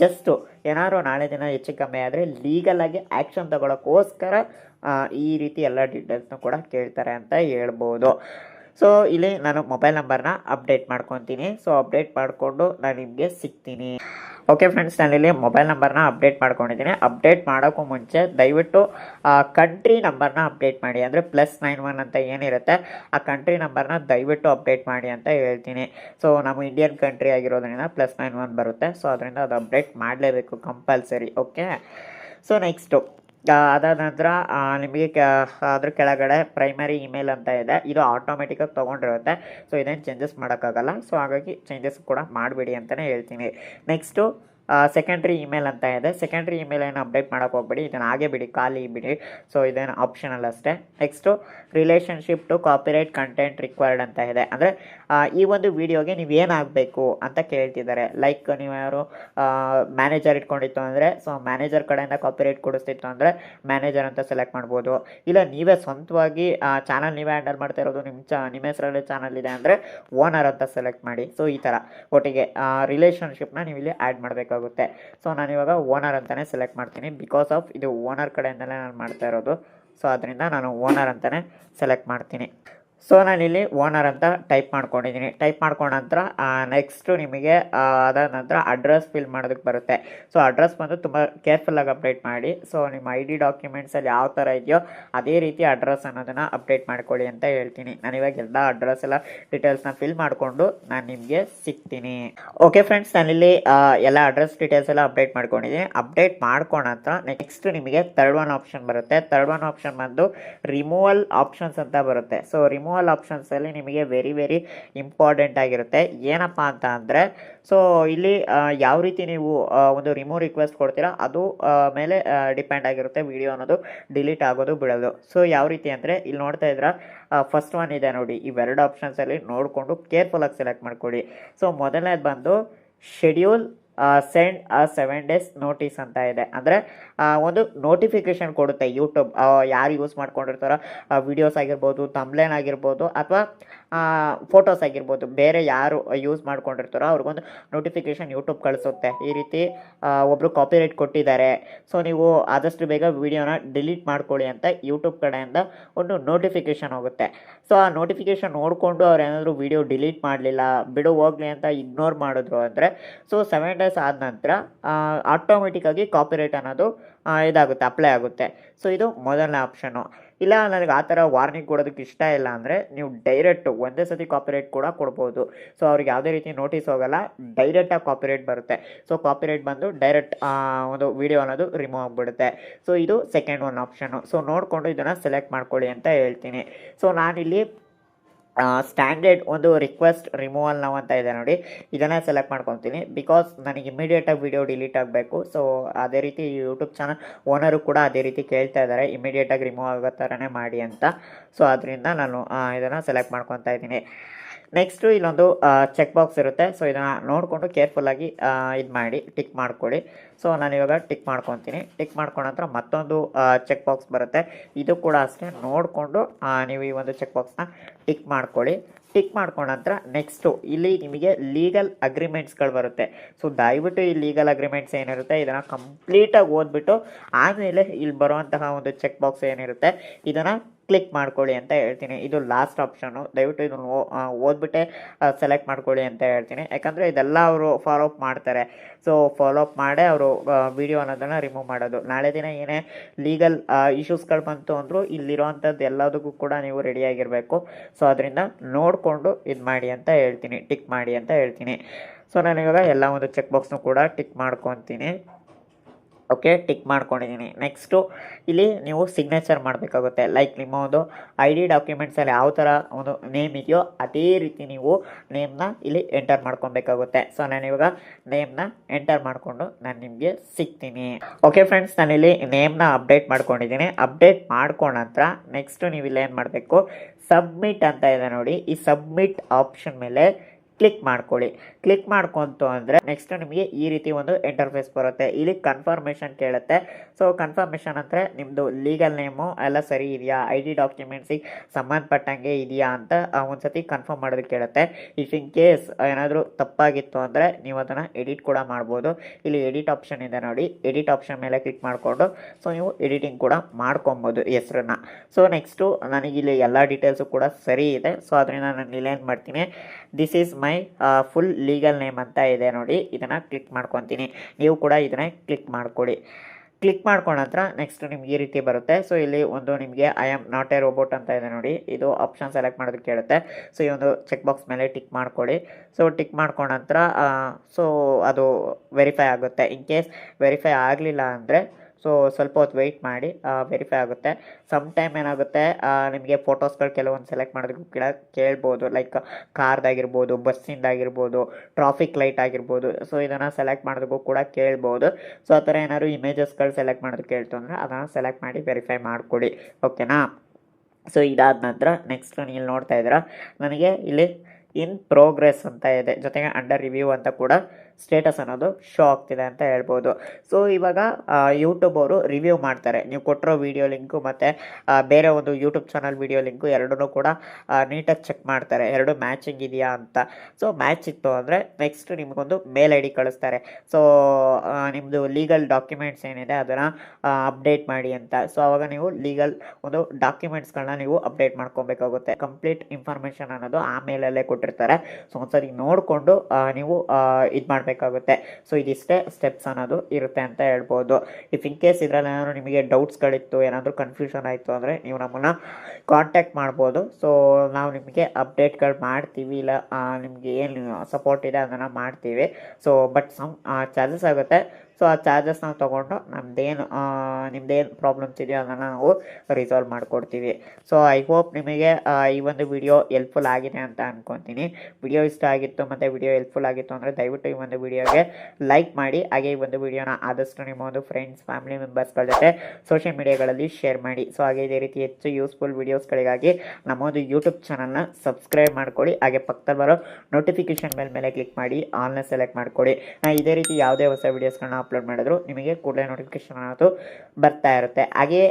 ಜಸ್ಟು ಏನಾದ್ರು ನಾಳೆ ದಿನ ಹೆಚ್ಚು ಕಮ್ಮಿ ಆದರೆ ಲೀಗಲಾಗಿ ಆ್ಯಕ್ಷನ್ ತಗೊಳ್ಳೋಕ್ಕೋಸ್ಕರ ಈ ರೀತಿ ಎಲ್ಲ ಡೀಟೇಲ್ಸ್ನ ಕೂಡ ಕೇಳ್ತಾರೆ ಅಂತ ಹೇಳ್ಬೋದು. ಸೊ ಇಲ್ಲಿ ನಾನು ಮೊಬೈಲ್ ನಂಬರ್ನ ಅಪ್ಡೇಟ್ ಮಾಡ್ಕೊತೀನಿ. ಸೊ ಅಪ್ಡೇಟ್ ಮಾಡಿಕೊಂಡು ನಾನು ನಿಮಗೆ ಸಿಗ್ತೀನಿ. ಓಕೆ ಫ್ರೆಂಡ್ಸ್ ನಾನಿಲ್ಲಿ ಮೊಬೈಲ್ ನಂಬರ್ನ ಅಪ್ಡೇಟ್ ಮಾಡ್ಕೊಂಡಿದ್ದೀನಿ. ಅಪ್ಡೇಟ್ ಮಾಡೋಕ್ಕೂ ಮುಂಚೆ ದಯವಿಟ್ಟು, ಆ ಕಂಟ್ರಿ ನಂಬರ್ನ ಅಪ್ಡೇಟ್ ಮಾಡಿ. ಅಂದರೆ ಪ್ಲಸ್ ನೈನ್ ಒನ್ ಅಂತ ಏನಿರುತ್ತೆ, ಆ ಕಂಟ್ರಿ ನಂಬರ್ನ ದಯವಿಟ್ಟು ಅಪ್ಡೇಟ್ ಮಾಡಿ ಅಂತ ಹೇಳ್ತೀನಿ. ಸೊ ನಮ್ಮ ಇಂಡಿಯನ್ ಕಂಟ್ರಿ ಆಗಿರೋದ್ರಿಂದ ಪ್ಲಸ್ ನೈನ್ ಒನ್ ಬರುತ್ತೆ. ಸೊ ಅದರಿಂದ ಅದು ಅಪ್ಡೇಟ್ ಮಾಡಲೇಬೇಕು ಕಂಪಲ್ಸರಿ ಓಕೆ ಸೊ ನೆಕ್ಸ್ಟು ಅದಾದ ನಂತರ ನಿಮಗೆ ಕ, ಅದ್ರ ಕೆಳಗಡೆ ಪ್ರೈಮರಿ ಇಮೇಲ್ ಅಂತ ಇದೆ. ಇದು ಆಟೋಮೆಟಿಕಾಗಿ ತೊಗೊಂಡಿರುತ್ತೆ. ಸೊ ಇದೇನು ಚೇಂಜಸ್ ಮಾಡೋಕ್ಕಾಗಲ್ಲ. ಸೊ ಹಾಗಾಗಿ ಚೇಂಜಸ್ ಕೂಡ ಮಾಡಬೇಡಿ ಅಂತಲೇ ಹೇಳ್ತೀನಿ. ನೆಕ್ಸ್ಟು ಸೆಕೆಂಡ್ರಿ ಇಮೇಲ್ ಅಂತ ಇದೆ. ಸೆಕೆಂಡ್ರಿ ಇಮೇಲ್ ಏನು ಅಪ್ಡೇಟ್ ಮಾಡೋಕೆ ಹೋಗ್ಬೇಡಿ. ಇದನ್ನು ಹಾಗೆ ಬಿಡಿ, ಖಾಲಿ ಬಿಡಿ. ಸೊ ಇದೇನು ಆಪ್ಷನಲ್ ಅಷ್ಟೇ. Next relationship to copyright content required ಅಂತ ಇದೆ. ಅಂದರೆ ಈ ಒಂದು ವಿಡಿಯೋಗೆ ನೀವು ಏನಾಗಬೇಕು ಅಂತ ಕೇಳ್ತಿದ್ದಾರೆ. ಲೈಕ್ ನೀವು ಮ್ಯಾನೇಜರ್ ಇಟ್ಕೊಂಡಿತ್ತು ಅಂದರೆ ಸೊ ಮ್ಯಾನೇಜರ್ ಕಡೆಯಿಂದ ಕಾಪಿರೈಟ್ ಕೊಡಿಸ್ತಿತ್ತು ಅಂದರೆ ಮ್ಯಾನೇಜರ್ ಅಂತ ಸೆಲೆಕ್ಟ್ ಮಾಡ್ಬೋದು. ಇಲ್ಲ, ನೀವೇ ಸ್ವಂತವಾಗಿ ಚಾನಲ್ ನೀವೇ ಹ್ಯಾಂಡಲ್ ಮಾಡ್ತಾ ಇರೋದು ನಿಮ್ಮ ಚ ನಿಮ್ಮ ಹೆಸರಲ್ಲಿ ಚಾನಲ್ ಇದೆ ಅಂದರೆ ಓನರ್ ಅಂತ ಸೆಲೆಕ್ಟ್ ಮಾಡಿ. ಸೊ ಈ ಥರ ಒಟ್ಟಿಗೆ ರಿಲೇಷನ್ಶಿಪ್ನ ನೀವು ಇಲ್ಲಿ ಆ್ಯಡ್ ಮಾಡಬೇಕಾಗುತ್ತೆ ಸೊ ನಾನು ಇವಾಗ ಓನರ್ ಅಂತಲೇ ಸೆಲೆಕ್ಟ್ ಮಾಡ್ತೀನಿ. ಬಿಕಾಸ್ ಆಫ್ ಇದು ಓನರ್ ಕಡೆಯಿಂದಲೇ ನಾನು ಮಾಡ್ತಾ ಇರೋದು. ಸೊ ಅದರಿಂದ ನಾನು ಓನರ್ ಅಂತಲೇ ಸೆಲೆಕ್ಟ್ ಮಾಡ್ತೀನಿ. ಸೊ ನಾನಿಲ್ಲಿ ಓನರ್ ಅಂತ ಟೈಪ್ ಮಾಡ್ಕೊಂಡಿದ್ದೀನಿ. ಟೈಪ್ ಮಾಡ್ಕೊಂಡ ನಂತರ ನೆಕ್ಸ್ಟು ನಿಮಗೆ ಅದಾದ ನಂತರ ಅಡ್ರೆಸ್ ಫಿಲ್ ಮಾಡೋದಕ್ಕೆ ಬರುತ್ತೆ. ಸೊ ಅಡ್ರೆಸ್ ಬಂದು ತುಂಬ ಕೇರ್ಫುಲ್ಲಾಗಿ ಅಪ್ಡೇಟ್ ಮಾಡಿ. ಸೊ ನಿಮ್ಮ ಐ ಡಿ ಡಾಕ್ಯುಮೆಂಟ್ಸಲ್ಲಿ ಯಾವ ಥರ ಇದೆಯೋ ಅದೇ ರೀತಿ ಅಡ್ರೆಸ್ ಅನ್ನೋದನ್ನು ಅಪ್ಡೇಟ್ ಮಾಡ್ಕೊಳ್ಳಿ ಅಂತ ಹೇಳ್ತೀನಿ. ನಾನು ಇವಾಗ ಎಲ್ಲ ಅಡ್ರೆಸ್ ಎಲ್ಲ ಡೀಟೇಲ್ಸ್ನ ಫಿಲ್ ಮಾಡಿಕೊಂಡು ನಾನು ನಿಮಗೆ ಸಿಗ್ತೀನಿ. ಓಕೆ ಫ್ರೆಂಡ್ಸ್ ನಾನಿಲ್ಲಿ ಎಲ್ಲ ಅಡ್ರೆಸ್ ಡೀಟೇಲ್ಸ್ ಎಲ್ಲ ಅಪ್ಡೇಟ್ ಮಾಡ್ಕೊಂಡಿದ್ದೀನಿ. ಅಪ್ಡೇಟ್ ಮಾಡ್ಕೊಂಡ ನಂತರ ನೆಕ್ಸ್ಟ್ ನಿಮಗೆ ತರ್ಡ್ ಒನ್ ಆಪ್ಷನ್ ಬರುತ್ತೆ. ತರ್ಡ್ ಒನ್ ಆಪ್ಷನ್ ಬಂದು ರಿಮೂವಲ್ ಆಪ್ಷನ್ಸ್ ಅಂತ ಬರುತ್ತೆ. ಸೊ ರಿಮೂವಲ್ ಆಪ್ಷನ್ಸಲ್ಲಿ ನಿಮಗೆ ವೆರಿ ವೆರಿ ಇಂಪಾರ್ಟೆಂಟ್ ಆಗಿರುತ್ತೆ. ಏನಪ್ಪ ಅಂತ ಅಂದರೆ ಸೊ ಇಲ್ಲಿ ಯಾವ ರೀತಿ ನೀವು ಒಂದು ರಿಮೂವ್ ರಿಕ್ವೆಸ್ಟ್ ಕೊಡ್ತೀರಾ, ಅದು ಮೇಲೆ ಡಿಪೆಂಡ್ ಆಗಿರುತ್ತೆ ವಿಡಿಯೋ ಅನ್ನೋದು ಡಿಲೀಟ್ ಆಗೋದು ಬಿಡೋದು. ಸೊ ಯಾವ ರೀತಿ ಅಂದರೆ, ಇಲ್ಲಿ ನೋಡ್ತಾ ಇದ್ರ ಫಸ್ಟ್ ಒನ್ ಇದೆ ನೋಡಿ. ಇವೆರಡು ಆಪ್ಷನ್ಸಲ್ಲಿ ನೋಡಿಕೊಂಡು ಕೇರ್ಫುಲ್ಲಾಗಿ ಸೆಲೆಕ್ಟ್ ಮಾಡ್ಕೊಳ್ಳಿ. ಸೊ ಮೊದಲನೇದು ಬಂದು schedule send a seven days notice ಅಂತ ಇದೆ. ಅಂದರೆ ಒಂದು ನೋಟಿಫಿಕೇಶನ್ ಕೊಡುತ್ತೆ ಯೂಟ್ಯೂಬ್ ಯಾರು ಯೂಸ್ ಮಾಡ್ಕೊಂಡಿರ್ತಾರೋ ವಿಡಿಯೋಸ್ ಆಗಿರ್ಬೋದು ತಮ್ಲೇನ್ ಆಗಿರ್ಬೋದು, ಅಥವಾ ಫೋಟೋಸ್ ಆಗಿರ್ಬೋದು. ಬೇರೆ ಯಾರು ಯೂಸ್ ಮಾಡ್ಕೊಂಡಿರ್ತಾರೋ ಅವ್ರಿಗೊಂದು ನೋಟಿಫಿಕೇಶನ್ ಯೂಟ್ಯೂಬ್ ಕಳಿಸುತ್ತೆ. ಈ ರೀತಿ ಒಬ್ಬರು ಕಾಪಿರೈಟ್ ಕೊಟ್ಟಿದ್ದಾರೆ. ಸೊ ನೀವು ಆದಷ್ಟು ಬೇಗ ವಿಡಿಯೋನ ಡಿಲೀಟ್ ಮಾಡ್ಕೊಳ್ಳಿ ಅಂತ ಯೂಟ್ಯೂಬ್ ಕಡೆಯಿಂದ ಒಂದು ನೋಟಿಫಿಕೇಶನ್ ಹೋಗುತ್ತೆ. ಸೊ ಆ ನೋಟಿಫಿಕೇಶನ್ ನೋಡಿಕೊಂಡು ಅವ್ರು ಏನಾದರೂ ವಿಡಿಯೋ ಡಿಲೀಟ್ ಮಾಡಲಿಲ್ಲ, ಬಿಡು ಹೋಗ್ಲಿ ಅಂತ ಇಗ್ನೋರ್ ಮಾಡಿದ್ರು ಅಂದರೆ ಸೊ ಸೆವೆನ್ ಡೇಸ್ ಆದ ನಂತರ ಆಟೋಮೆಟಿಕ್ಕಾಗಿ ಕಾಪಿರೈಟ್ ಅನ್ನೋದು ಇದಾಗುತ್ತೆ ಅಪ್ಲೈ ಆಗುತ್ತೆ. ಸೊ ಇದು ಮೊದಲನೇ ಆಪ್ಷನು ಇಲ್ಲ, ನನಗೆ ಆ ಥರ ವಾರ್ನಿಂಗ್ ಕೊಡೋದಕ್ಕೆ ಇಷ್ಟ ಇಲ್ಲ ಅಂದರೆ ನೀವು ಡೈರೆಕ್ಟು ಒಂದೇ ಸತಿ ಕಾಪಿರೈಟ್ ಕೂಡ ಕೊಡ್ಬೋದು. ಸೊ ಅವ್ರಿಗೆ ಯಾವುದೇ ರೀತಿ ನೋಟಿಸ್ ಹೋಗಲ್ಲ ಡೈರೆಕ್ಟಾಗಿ ಕಾಪಿರೈಟ್ ಬರುತ್ತೆ. ಸೊ ಕಾಪಿರೈಟ್ ಬಂದು ಡೈರೆಕ್ಟ್ ಒಂದು ವಿಡಿಯೋ ಅನ್ನೋದು ರಿಮೂವ್ ಆಗಿಬಿಡುತ್ತೆ. ಸೊ ಇದು ಸೆಕೆಂಡ್ ಒನ್ ಆಪ್ಷನು ಸೊ ನೋಡಿಕೊಂಡು ಇದನ್ನು ಸೆಲೆಕ್ಟ್ ಮಾಡ್ಕೊಳ್ಳಿ ಅಂತ ಹೇಳ್ತೀನಿ. ಸೊ ನಾನಿಲ್ಲಿ ಸ್ಟ್ಯಾಂಡರ್ಡ್ ಒಂದು ರಿಕ್ವೆಸ್ಟ್ ರಿಮೂವಲ್ ನಾವು ಅಂತ ಇದೆ ನೋಡಿ. ಇದನ್ನು ಸೆಲೆಕ್ಟ್ ಮಾಡ್ಕೊತೀನಿ. ಬಿಕಾಸ್ ನನಗೆ ಇಮಿಡಿಯೇಟಾಗಿ ವಿಡಿಯೋ ಡಿಲೀಟ್ ಆಗಬೇಕು. ಸೊ ಅದೇ ರೀತಿ ಯೂಟ್ಯೂಬ್ ಚಾನಲ್ ಓನರು ಕೂಡ ಅದೇ ರೀತಿ ಕೇಳ್ತಾ ಇದ್ದಾರೆ. ಇಮಿಡಿಯೇಟಾಗಿ ರಿಮೂವ್ ಆಗೋ ಥರನೇ ಮಾಡಿ ಅಂತ. ಸೊ ಅದರಿಂದ ನಾನು ಇದನ್ನು ಸೆಲೆಕ್ಟ್ ಮಾಡ್ಕೊತಾ ಇದ್ದೀನಿ. ನೆಕ್ಸ್ಟು ಇಲ್ಲೊಂದು ಚೆಕ್ ಬಾಕ್ಸ್ ಇರುತ್ತೆ. ಸೊ ಇದನ್ನು ನೋಡಿಕೊಂಡು ಕೇರ್ಫುಲ್ಲಾಗಿ ಇದು ಮಾಡಿ ಟಿಕ್ ಮಾಡ್ಕೊಳ್ಳಿ. ಸೊ ನಾನು ಇವಾಗ ಟಿಕ್ ಮಾಡ್ಕೊತೀನಿ. ಟಿಕ್ ಮಾಡ್ಕೊಂಡ ನಂತರ ಮತ್ತೊಂದು ಚೆಕ್ ಬಾಕ್ಸ್ ಬರುತ್ತೆ. ಇದು ಕೂಡ ಅಷ್ಟೇ ನೋಡಿಕೊಂಡು ನೀವು ಈ ಒಂದು ಚೆಕ್ ಬಾಕ್ಸ್ನ ಟಿಕ್ ಮಾಡ್ಕೊಳ್ಳಿ. ಟಿಕ್ ಮಾಡ್ಕೊಂಡ ನಂತರ ನೆಕ್ಸ್ಟು ಇಲ್ಲಿ ನಿಮಗೆ ಲೀಗಲ್ ಅಗ್ರಿಮೆಂಟ್ಸ್ಗಳು ಬರುತ್ತೆ. ಸೊ ದಯವಿಟ್ಟು ಈ ಲೀಗಲ್ ಅಗ್ರಿಮೆಂಟ್ಸ್ ಏನಿರುತ್ತೆ, ಇದನ್ನು ಕಂಪ್ಲೀಟಾಗಿ ಓದ್ಬಿಟ್ಟು ಆಮೇಲೆ ಇಲ್ಲಿ ಬರುವಂತಹ ಒಂದು ಚೆಕ್ ಬಾಕ್ಸ್ ಏನಿರುತ್ತೆ, ಇದನ್ನು ಕ್ಲಿಕ್ ಮಾಡ್ಕೊಳ್ಳಿ ಅಂತ ಹೇಳ್ತೀನಿ. ಇದು ಲಾಸ್ಟ್ ಆಪ್ಷನು ದಯವಿಟ್ಟು ಇದನ್ನು ಓದ್ಬಿಟ್ಟೆ ಸೆಲೆಕ್ಟ್ ಮಾಡ್ಕೊಳ್ಳಿ ಅಂತ ಹೇಳ್ತೀನಿ. ಯಾಕಂದರೆ ಇದೆಲ್ಲ ಅವರು ಫಾಲೋ ಅಪ್ ಮಾಡ್ತಾರೆ. ಸೊ ಫಾಲೋ ಅಪ್ ಮಾಡೇ ಅವರು ವಿಡಿಯೋ ಅನ್ನೋದನ್ನು ರಿಮೂವ್ ಮಾಡೋದು. ನಾಳೆ ದಿನ ಏನೇ ಲೀಗಲ್ ಇಶ್ಯೂಸ್ಗಳು ಬಂತು ಅಂದರೂ ಇಲ್ಲಿರುವಂಥದ್ದು ಎಲ್ಲದಕ್ಕೂ ಕೂಡ ನೀವು ರೆಡಿಯಾಗಿರಬೇಕು ಸೊ ಅದರಿಂದ ನೋಡಿಕೊಂಡು ಇದು ಮಾಡಿ ಅಂತ ಹೇಳ್ತೀನಿ. ಟಿಕ್ ಮಾಡಿ ಅಂತ ಹೇಳ್ತೀನಿ. ಸೊ ನಾನು ಇವಾಗ ಎಲ್ಲ ಒಂದು ಚೆಕ್ ಬಾಕ್ಸ್ನು ಕೂಡ ಟಿಕ್ ಮಾಡ್ಕೊತೀನಿ. ಓಕೆ, ಟಿಕ್ ಮಾಡ್ಕೊಂಡಿದ್ದೀನಿ ನೆಕ್ಸ್ಟು ಇಲ್ಲಿ ನೀವು ಸಿಗ್ನೇಚರ್ ಮಾಡಬೇಕಾಗುತ್ತೆ. ಲೈಕ್ ನಿಮ್ಮ ಒಂದು ಐ ಡಿ ಡಾಕ್ಯುಮೆಂಟ್ಸಲ್ಲಿ ಯಾವ ಥರ ಒಂದು ನೇಮ್ ಇದೆಯೋ ಅದೇ ರೀತಿ ನೀವು ನೇಮ್ನ ಇಲ್ಲಿ ಎಂಟರ್ ಮಾಡ್ಕೊಬೇಕಾಗುತ್ತೆ. ಸೊ ನಾನು ಇವಾಗ ನೇಮ್ನ ಎಂಟರ್ ಮಾಡಿಕೊಂಡು ನಾನು ನಿಮಗೆ ಸಿಗ್ತೀನಿ. ಓಕೆ ಫ್ರೆಂಡ್ಸ್ ನಾನಿಲ್ಲಿ ನೇಮ್ನ ಅಪ್ಡೇಟ್ ಮಾಡ್ಕೊಂಡಿದ್ದೀನಿ ಅಪ್ಡೇಟ್ ಮಾಡ್ಕೊಂಡ ನಂತರ ನೆಕ್ಸ್ಟು ನೀವು ಇಲ್ಲಿ ಏನು ಮಾಡಬೇಕು? ಸಬ್ಮಿಟ್ ಅಂತ ಇದೆ ನೋಡಿ. ಈ ಸಬ್ಮಿಟ್ ಆಪ್ಷನ್ ಮೇಲೆ ಕ್ಲಿಕ್ ಮಾಡ್ಕೊಳ್ಳಿ. ಕ್ಲಿಕ್ ಮಾಡ್ಕೊಂತು ಅಂದರೆ ನೆಕ್ಸ್ಟ್ ನಿಮಗೆ ಈ ರೀತಿ ಒಂದು ಇಂಟರ್ಫೇಸ್ ಬರುತ್ತೆ. ಇಲ್ಲಿ ಕನ್ಫರ್ಮೇಷನ್ ಕೇಳುತ್ತೆ. ಸೊ ಕನ್ಫರ್ಮೇಷನ್ ಅಂದರೆ ನಿಮ್ಮದು ಲೀಗಲ್ ನೇಮು ಎಲ್ಲ ಸರಿ ಇದೆಯಾ? ಐ ಡಿ ಡಾಕ್ಯುಮೆಂಟ್ಸಿಗೆ ಸಂಬಂಧಪಟ್ಟಂಗೆ ಇದೆಯಾ ಅಂತ ಒಂದು ಒಂದ್ಸತಿ ಕನ್ಫರ್ಮ್ ಮಾಡೋದಕ್ಕೆ ಕೇಳುತ್ತೆ. ಇಫ್ ಇನ್ ಕೇಸ್ ಏನಾದರೂ ತಪ್ಪಾಗಿತ್ತು ಅಂದರೆ ನೀವು ಅದನ್ನು ಎಡಿಟ್ ಕೂಡ ಮಾಡ್ಬೋದು. ಇಲ್ಲಿ ಎಡಿಟ್ ಆಪ್ಷನ್ ಇದೆ ನೋಡಿ. ಎಡಿಟ್ ಆಪ್ಷನ್ ಮೇಲೆ ಕ್ಲಿಕ್ ಮಾಡಿಕೊಂಡು ಸೊ ನೀವು ಎಡಿಟಿಂಗ್ ಕೂಡ ಮಾಡ್ಕೊಬೋದು ಹೆಸ್ರನ್ನ. ಸೊ ನೆಕ್ಸ್ಟು ನನಗಿಲ್ಲಿ ಎಲ್ಲ ಡೀಟೇಲ್ಸು ಕೂಡ ಸರಿ ಇದೆ. ಸೊ ಅದರಿಂದ ನಾನು ಇಲ್ಲೇನು ಮಾಡ್ತೀನಿ? This is my full legal name ಅಂತ ಇದೆ ನೋಡಿ. ಇದನ್ನು ಕ್ಲಿಕ್ ಮಾಡ್ಕೊತೀನಿ. ನೀವು ಕೂಡ ಇದನ್ನೇ ಕ್ಲಿಕ್ ಮಾಡ್ಕೊಡಿ. ಕ್ಲಿಕ್ ಮಾಡ್ಕೊಂಡ ನಂತರ ನೆಕ್ಸ್ಟ್ ನಿಮ್ಗೆ ಈ ರೀತಿ ಬರುತ್ತೆ. ಸೊ ಇಲ್ಲಿ ಒಂದು ನಿಮಗೆ I am not a robot ಅಂತ ಇದೆ ನೋಡಿ. ಇದು ಆಪ್ಷನ್ ಸೆಲೆಕ್ಟ್ ಮಾಡೋದಕ್ಕೆ ಕೇಳುತ್ತೆ. ಸೊ ಈ ಒಂದು ಚೆಕ್ ಬಾಕ್ಸ್ ಮೇಲೆ ಟಿಕ್ ಮಾಡ್ಕೊಳ್ಳಿ ಸೊ ಟಿಕ್ ಮಾಡ್ಕೊಂಡ ನಂತರ ಸೊ ಅದು ವೆರಿಫೈ ಆಗುತ್ತೆ. ಇನ್ ಕೇಸ್ ವೆರಿಫೈ ಆಗಲಿಲ್ಲ ಅಂದರೆ ಸೊ ಸ್ವಲ್ಪ ಹೊತ್ತು ವೆಯ್ಟ್ ಮಾಡಿ ವೆರಿಫೈ ಆಗುತ್ತೆ. ಸಮ್ ಟೈಮ್ ಏನಾಗುತ್ತೆ ನಿಮಗೆ ಫೋಟೋಸ್ಗಳು ಕೆಲವೊಂದು ಸೆಲೆಕ್ಟ್ ಮಾಡೋದಕ್ಕೂ ಕೂಡ ಕೇಳ್ಬೋದು. ಲೈಕ್ ಕಾರ್ದಾಗಿರ್ಬೋದು, ಬಸ್ಸಿಂದಾಗಿರ್ಬೋದು ಟ್ರಾಫಿಕ್ ಲೈಟ್ ಆಗಿರ್ಬೋದು. ಸೊ ಇದನ್ನು ಸೆಲೆಕ್ಟ್ ಮಾಡೋದಕ್ಕೂ ಕೂಡ ಕೇಳ್ಬೋದು. ಸೊ ಆ ಥರ ಏನಾದ್ರು ಇಮೇಜಸ್ಗಳು ಸೆಲೆಕ್ಟ್ ಮಾಡೋದು ಕೇಳ್ತು ಅಂದರೆ ಅದನ್ನು ಸೆಲೆಕ್ಟ್ ಮಾಡಿ ವೆರಿಫೈ ಮಾಡಿಕೊಡಿ. ಓಕೆನಾ ಸೊ ಇದಾದ ನಂತರ ನೆಕ್ಸ್ಟ್ ನೀವು ನೋಡ್ತಾ ಇದ್ದೀರಾ? ನನಗೆ ಇಲ್ಲಿ ಇನ್ ಪ್ರೋಗ್ರೆಸ್ ಅಂತ ಇದೆ. ಜೊತೆಗೆ ಅಂಡರ್ ರಿವ್ಯೂ ಅಂತ ಕೂಡ ಸ್ಟೇಟಸ್ ಅನ್ನೋದು ಶೋ ಆಗ್ತಿದೆ ಅಂತ ಹೇಳ್ಬೋದು. ಸೊ ಇವಾಗ ಯೂಟ್ಯೂಬ್ ಅವರು ರಿವ್ಯೂ ಮಾಡ್ತಾರೆ. ನೀವು ಕೊಟ್ಟಿರೋ ವಿಡಿಯೋ ಲಿಂಕು ಮತ್ತು ಬೇರೆ ಒಂದು ಯೂಟ್ಯೂಬ್ ಚಾನಲ್ ವಿಡಿಯೋ ಲಿಂಕು ಎರಡನ್ನೂ ಕೂಡ ನೀಟಾಗಿ ಚೆಕ್ ಮಾಡ್ತಾರೆ. ಎರಡು ಮ್ಯಾಚಿಂಗ್ ಇದೆಯಾ ಅಂತ. ಸೊ ಮ್ಯಾಚ್ ಇತ್ತು ಅಂದರೆ ನೆಕ್ಸ್ಟ್ ನಿಮಗೊಂದು ಮೇಲ್ ಐ ಡಿ ಕಳಿಸ್ತಾರೆ. ಸೊ ನಿಮ್ಮದು ಲೀಗಲ್ ಡಾಕ್ಯುಮೆಂಟ್ಸ್ ಏನಿದೆ ಅದನ್ನು ಅಪ್ಡೇಟ್ ಮಾಡಿ ಅಂತ. ಸೊ ಅವಾಗ ನೀವು ಲೀಗಲ್ ಒಂದು ಡಾಕ್ಯುಮೆಂಟ್ಸ್ಗಳನ್ನ ನೀವು ಅಪ್ಡೇಟ್ ಮಾಡ್ಕೊಬೇಕಾಗುತ್ತೆ. ಕಂಪ್ಲೀಟ್ ಇನ್ಫಾರ್ಮೇಷನ್ ಅನ್ನೋದು ಆ ಮೇಲಲ್ಲೇ ಕೊಟ್ಟಿರ್ತಾರೆ. ಸೊ ಒಂದ್ಸರಿ ನೋಡಿಕೊಂಡು ನೀವು ಇದು ಮಾಡಬೇಕಾಗುತ್ತೆ. ಸೊ ಇದಿಷ್ಟೇ ಸ್ಟೆಪ್ಸ್ ಅನ್ನೋದು ಇರುತ್ತೆ ಅಂತ ಹೇಳ್ಬೋದು. ಇಫ್ ಇನ್ ಕೇಸ್ ಇದರಲ್ಲಿ ಏನಾದರೂ ನಿಮಗೆ ಡೌಟ್ಸ್ಗಳಿತ್ತು ಏನಾದರೂ ಕನ್ಫ್ಯೂಷನ್ ಆಯಿತು ಅಂದರೆ ನೀವು ನಮ್ಮನ್ನು ಕಾಂಟ್ಯಾಕ್ಟ್ ಮಾಡ್ಬೋದು. ಸೊ ನಾವು ನಿಮಗೆ ಅಪ್ಡೇಟ್ಗಳು ಮಾಡ್ತೀವಿ ಇಲ್ಲ ನಿಮಗೆ ಏನು ಸಪೋರ್ಟ್ ಇದೆ ಅದನ್ನು ಮಾಡ್ತೀವಿ. ಸೊ ಬಟ್ ಸಮ್ ಚಾರ್ಜಸ್ ಆಗುತ್ತೆ ಸೊ ಆ ಚಾರ್ಜಸ್ ನಾವು ತೊಗೊಂಡು ನಮ್ಮದೇನು ನಿಮ್ಮದೇನು ಪ್ರಾಬ್ಲಮ್ಸ್ ಇದೆಯೋ ಅದನ್ನು ನಾವು ರಿಸಾಲ್ವ್ ಮಾಡಿಕೊಡ್ತೀವಿ. ಸೊ ಐ ಹೋಪ್ ನಿಮಗೆ ಈ ಒಂದು ವಿಡಿಯೋ ಹೆಲ್ಪ್ಫುಲ್ ಆಗಿದೆ ಅಂತ ಅಂದ್ಕೊತೀನಿ ವಿಡಿಯೋ ಇಷ್ಟ ಆಗಿತ್ತು ಮತ್ತು ವಿಡಿಯೋ ಹೆಲ್ಪ್ಫುಲ್ ಆಗಿತ್ತು ಅಂದರೆ ದಯವಿಟ್ಟು ಈ ಒಂದು ವಿಡಿಯೋಗೆ ಲೈಕ್ ಮಾಡಿ. ಹಾಗೆ ಈ ಒಂದು ವಿಡಿಯೋನ ಆದಷ್ಟು ನಿಮ್ಮ ಒಂದು ಫ್ರೆಂಡ್ಸ್ ಫ್ಯಾಮಿಲಿ ಮೆಂಬರ್ಸ್ಗಳ ಜೊತೆ ಸೋಷಿಯಲ್ ಮೀಡಿಯಾಗಳಲ್ಲಿ ಶೇರ್ ಮಾಡಿ. ಸೊ ಹಾಗೆ ಇದೇ ರೀತಿ ಹೆಚ್ಚು ಯೂಸ್ಫುಲ್ ವೀಡಿಯೋಸ್ಗಳಿಗಾಗಿ ನಮ್ಮ ಒಂದು ಯೂಟ್ಯೂಬ್ ಚಾನಲ್ನ ಸಬ್ಸ್ಕ್ರೈಬ್ ಮಾಡ್ಕೊಳ್ಳಿ. ಹಾಗೆ ಪಕ್ಕದಲ್ಲಿ ಬರೋ ನೋಟಿಫಿಕೇಷನ್ ಮೇಲೆ ಮೇಲೆ ಕ್ಲಿಕ್ ಮಾಡಿ ಆನ್ಲೈನ್ ಸೆಲೆಕ್ಟ್ ಮಾಡ್ಕೊಳ್ಳಿ. ಇದೇ ರೀತಿ ಯಾವುದೇ ಹೊಸ ವೀಡಿಯೋಸ್ಗಳನ್ನ ಅಪ್ಲೋಡ್ ಮಾಡಿದ್ರು, ನಿಮಗೆ ಕೂಡಲೇ ನೋಟಿಫಿಕೇಶನ್ ಅನ್ನೋದು ಬರ್ತಾ ಇರುತ್ತೆ. ಹಾಗೆ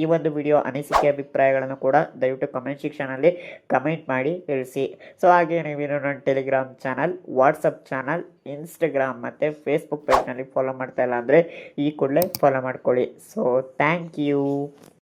ಈ ಒಂದು ವಿಡಿಯೋ ಅನಿಸಿಕೆ ಅಭಿಪ್ರಾಯಗಳನ್ನು ಕೂಡ ದಯವಿಟ್ಟು ಕಮೆಂಟ್ ಸೆಕ್ಷನಲ್ಲಿ ಕಮೆಂಟ್ ಮಾಡಿ ತಿಳಿಸಿ. ಸೊ ಹಾಗೆ ನೀವೇನು ನನ್ನ Telegram channel WhatsApp channel Instagram ಮತ್ತು ಫೇಸ್ಬುಕ್ ಪೇಜ್ನಲ್ಲಿ ಫಾಲೋ ಮಾಡ್ತಾ ಇಲ್ಲ ಅಂದರೆ ಈ ಕೂಡಲೇ ಫಾಲೋ ಮಾಡ್ಕೊಳ್ಳಿ. So thank you